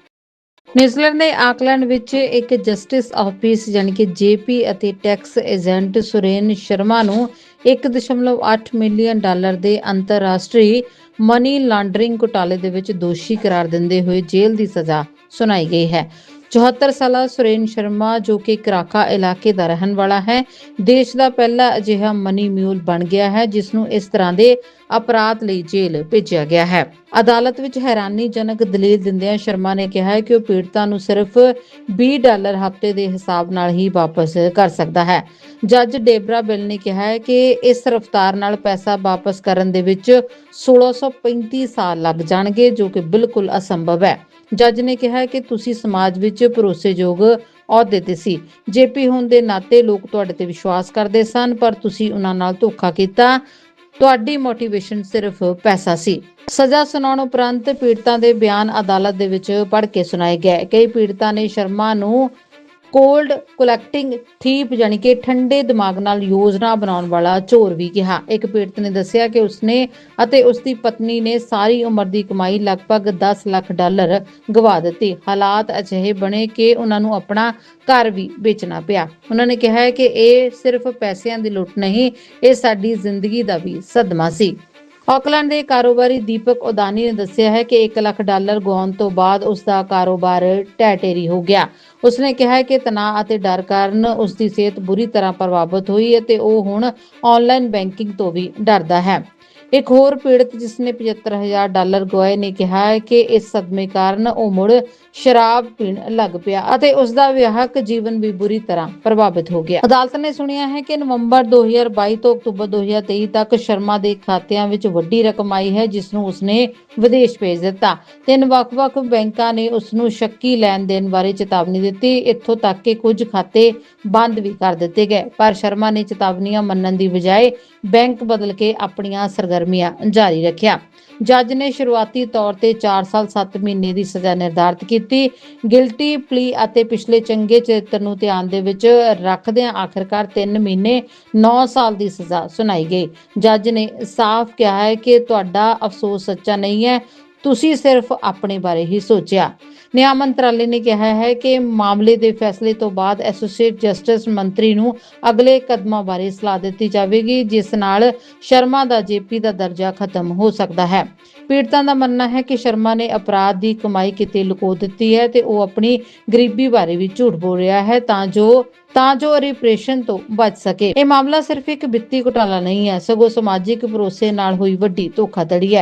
ਨਿਊਜ਼ੀਲੈਂਡ ਦੇ ਆਕਲੈਂਡ ਵਿੱਚ ਇੱਕ ਜਸਟਿਸ ਆਫਿਸ ਯਾਨੀ ਕਿ ਜੇਪੀ ਅਤੇ ਟੈਕਸ ਏਜੰਟ ਸੁਰੇਨ ਸ਼ਰਮਾ ਨੂੰ 1.8 ਮਿਲੀਅਨ ਡਾਲਰ ਦੇ ਅੰਤਰਰਾਸ਼ਟਰੀ ਮਨੀ ਲਾਂਡਰਿੰਗ ਘੁਟਾਲੇ ਦੇ ਵਿੱਚ ਦੋਸ਼ੀ ਕਰਾਰ ਦਿੰਦੇ ਹੋਏ ਜੇਲ੍ਹ ਦੀ ਸਜ਼ਾ ਸੁਣਾਈ ਗਈ ਹੈ। 74 ਸਾਲਾ ਸੁਰੇਨ ਸ਼ਰਮਾ ਜੋ ਕਿ ਕਰਾਕਾ ਇਲਾਕੇ ਦਾ ਰਹਿਣ ਵਾਲਾ ਹੈ, ਦੇਸ਼ ਦਾ ਪਹਿਲਾ ਅਜਿਹਾ ਮਨੀ ਮਿਊਲ ਬਣ ਗਿਆ ਹੈ ਜਿਸ ਨੂੰ ਇਸ ਤਰ੍ਹਾਂ ਦੇ ਅਪਰਾਧ ਲਈ ਜੇਲ੍ਹ ਭੇਜਿਆ ਗਿਆ ਹੈ। ਅਦਾਲਤ ਵਿੱਚ ਹੈਰਾਨੀਜਨਕ ਦਲੀਲ ਦਿੰਦਿਆਂ ਸ਼ਰਮਾ ਨੇ ਕਿਹਾ ਕਿ ਉਹ ਪੀੜਤਾਂ ਨੂੰ ਸਿਰਫ 20 ਡਾਲਰ ਹਫ਼ਤੇ ਦੇ ਹਿਸਾਬ ਨਾਲ ਹੀ ਵਾਪਸ ਕਰ ਸਕਦਾ ਹੈ। ਜੱਜ ਡੇਬਰਾ ਬਿਲ ਨੇ ਕਿਹਾ ਹੈ ਕਿ ਇਸ ਰਫ਼ਤਾਰ ਨਾਲ ਪੈਸਾ ਵਾਪਸ ਕਰਨ ਦੇ ਵਿੱਚ 1635 ਸਾਲ ਲੱਗ ਜਾਣਗੇ, ਜੋ ਕਿ ਬਿਲਕੁਲ ਅਸੰਭਵ ਹੈ। ਜੱਜ ਨੇ ਕਿਹਾ ਕਿ ਤੁਸੀਂ ਸਮਾਜ ਵਿੱਚ ਭਰੋਸੇਯੋਗ ਅਹੁਦੇ ਤੇ ਸੀ। ਜੇਪੀ ਹੋਣ ਦੇ ਨਾਤੇ ਲੋਕ ਤੁਹਾਡੇ ਤੇ ਵਿਸ਼ਵਾਸ ਕਰਦੇ ਸਨ, ਪਰ ਤੁਸੀਂ ਉਹਨਾਂ ਨਾਲ ਧੋਖਾ ਕੀਤਾ। ਤੁਹਾਡੀ ਮੋਟੀਵੇਸ਼ਨ ਸਿਰਫ ਪੈਸਾ ਸੀ। ਸਜ਼ਾ ਸੁਣਾਉਣ ਉਪਰੰਤ ਪੀੜਤਾਂ ਦੇ ਬਿਆਨ ਅਦਾਲਤ ਦੇ ਵਿੱਚ ਪੜ੍ਹ ਕੇ ਸੁਣਾਏ ਗਏ। ਕਈ ਪੀੜਤਾਂ ਨੇ ਸ਼ਰਮਾ ਨੂੰ ਕੋਲਡ ਕਲੈਕਟਿੰਗ ਥੀਪ ਯਾਨੀ ਕਿ ਠੰਡੇ ਦਿਮਾਗ ਨਾਲ ਯੋਜਨਾ ਬਣਾਉਣ ਵਾਲਾ ਚੋਰ ਵੀ ਕਿਹਾ। ਇੱਕ ਪੀੜਤ ਨੇ ਦੱਸਿਆ ਕਿ ਉਸਨੇ ਅਤੇ ਉਸ ਦੀ ਪਤਨੀ ਨੇ ਸਾਰੀ ਉਮਰ ਦੀ ਕਮਾਈ ਲਗਭਗ 10 ਲੱਖ ਡਾਲਰ ਗਵਾ ਦਿੱਤੀ। ਹਾਲਾਤ ਅਜਿਹੇ ਬਣੇ ਕਿ ਉਹਨਾਂ ਨੂੰ ਆਪਣਾ ਘਰ ਵੀ ਵੇਚਣਾ ਪਿਆ। ਉਹਨਾਂ ਨੇ ਕਿਹਾ ਹੈ ਕਿ ਇਹ ਸਿਰਫ ਪੈਸਿਆਂ ਦੀ ਲੁੱਟ ਨਹੀਂ, ਇਹ ਸਾਡੀ ਜ਼ਿੰਦਗੀ ਦਾ ਵੀ ਸਦਮਾ ਸੀ। ਆਕਲੈਂਡ ਦੇ ਕਾਰੋਬਾਰੀ ਦੀਪਕ ਉਦਾਨੀ ਨੇ ਦੱਸਿਆ ਹੈ ਕਿ 1 ਲੱਖ ਡਾਲਰ ਗਵਾਉਣ ਤੋਂ ਬਾਅਦ ਉਸ ਦਾ ਕਾਰੋਬਾਰ ਟੈਟੇਰੀ ਹੋ ਗਿਆ। ਉਸਨੇ ਕਿਹਾ ਕਿ ਤਣਾਅ ਅਤੇ ਡਰ ਕਾਰਨ ਉਸ ਦੀ ਸਿਹਤ ਬੁਰੀ ਤਰ੍ਹਾਂ ਪ੍ਰਭਾਵਿਤ ਹੋਈ ਹੈ ਤੇ ਉਹ ਹੁਣ ਆਨਲਾਈਨ ਬੈਂਕਿੰਗ ਤੋਂ ਵੀ ਡਰਦਾ ਹੈ। ਇੱਕ ਹੋਰ ਪੀੜਤ ਜਿਸ ਨੇ 75000 ਡਾਲਰ ਗਵਾਏ ਨੇ ਕਿਹਾ ਹੈ ਕਿ ਇਸ ਸਦਮੇ ਕਾਰਨ ਉਹ ਮੁੜ ਸ਼ਰਾਬ ਪੀਣ ਲੱਗ ਪਿਆ ਅਤੇ ਉਸ ਦਾ ਵਿਆਹਕ ਜੀਵਨ ਵੀ ਬੁਰੀ ਤਰ੍ਹਾਂ ਪ੍ਰਭਾਵਿਤ ਹੋ ਗਿਆ। ਅਦਾਲਤ ਨੇ ਸੁਣਿਆ ਹੈ ਕਿ ਨਵੰਬਰ 2022 ਤੋਂ ਅਕਤੂਬਰ 2023 ਤੱਕ ਸ਼ਰਮਾ ਦੇ ਖਾਤਿਆਂ ਵਿੱਚ ਵੱਡੀ ਰਕਮ ਆਈ ਹੈ, ਜਿਸ ਨੂੰ ਉਸਨੇ ਵਿਦੇਸ਼ ਭੇਜ ਦਿੱਤਾ। ਤਿੰਨ ਵੱਖ-ਵੱਖ ਬੈਂਕਾਂ ਨੇ ਉਸ ਨੂੰ ਸ਼ੱਕੀ ਲੈਣ ਦੇਣ ਬਾਰੇ ਚੇਤਾਵਨੀ ਦਿੱਤੀ। ਇੱਥੋਂ ਤੱਕ ਕਿ ਕੁਝ ਖਾਤੇ ਬੰਦ ਵੀ ਕਰ ਦਿੱਤੇ ਗਏ, ਪਰ ਸ਼ਰਮਾ ਨੇ ਚੇਤਾਵਨੀਆਂ ਮੰਨਣ ਦੀ ਬਜਾਏ ਬੈਂਕ ਬਦਲ ਕੇ ਆਪਣੀਆਂ ਸਰਗਰਮੀਆਂ ਜਾਰੀ ਰੱਖਿਆ। ਜੱਜ ਨੇ ਸ਼ੁਰੂਆਤੀ ਤੌਰ ਤੇ 4 ਸਾਲ 7 ਮਹੀਨੇ ਦੀ ਸਜ਼ਾ ਨਿਰਧਾਰਤ ਕੀਤੀ। ਗਿਲਟੀ ਪਲੀ ਅਤੇ ਪਿਛਲੇ ਚੰਗੇ ਚਰਿੱਤਰ ਨੂੰ ਧਿਆਨ ਦੇ ਵਿੱਚ ਰੱਖਦਿਆਂ ਆਖਰਕਾਰ 3 ਮਹੀਨੇ 9 ਸਾਲ ਦੀ ਸਜ਼ਾ ਸੁਣਾਈ ਗਈ। ਜੱਜ ਨੇ ਸਾਫ਼ ਕਿਹਾ ਹੈ ਕਿ ਤੁਹਾਡਾ ਅਫਸੋਸ ਸੱਚਾ ਨਹੀਂ ਹੈ। ਤੁਸੀਂ ਸਿਰਫ ਆਪਣੇ ਬਾਰੇ ਹੀ ਸੋਚਿਆ। ਨਿਆਂ ਮੰਤਰਾਲੇ ਨੇ ਕਿਹਾ ਹੈ ਕਿ ਮਾਮਲੇ ਦੇ ਫੈਸਲੇ ਤੋਂ ਬਾਅਦ ਐਸੋਸੀਏਟ ਜਸਟਿਸ ਮੰਤਰੀ ਨੂੰ ਅਗਲੇ ਕਦਮਾਂ ਬਾਰੇ ਸਲਾਹ ਦਿੱਤੀ ਜਾਵੇਗੀ, ਜਿਸ ਨਾਲ ਸ਼ਰਮਾ ਦਾ ਜੇਪੀ ਦਾ ਦਰਜਾ ਖਤਮ ਹੋ ਸਕਦਾ ਹੈ। ਪੀੜਤਾਂ ਦਾ ਮੰਨਣਾ ਹੈ ਕਿ ਸ਼ਰਮਾ ਨੇ ਅਪਰਾਧ ਦੀ ਕਮਾਈ ਕਿਤੇ ਲੁਕੋ ਦਿੱਤੀ ਹੈ ਤੇ ਉਹ ਆਪਣੀ ਗਰੀਬੀ ਬਾਰੇ ਵੀ ਝੂਠ ਬੋਲ ਰਿਹਾ ਹੈ ਤਾਂ ਜੋ ਤਾਂ ਜੋ ਰਿਪਰੇਸ਼ਨ ਤੋਂ ਬਚ ਸਕੇ। ਇਹ ਮਾਮਲਾ ਸਿਰਫ ਇੱਕ ਵਿੱਤੀ ਘੁਟਾਲਾ ਨਹੀਂ ਹੈ, ਸਗੋਂ ਸਮਾਜਿਕ ਭਰੋਸੇ ਨਾਲ ਹੋਈ ਵੱਡੀ ਧੋਖਾਧੜੀ ਹੈ।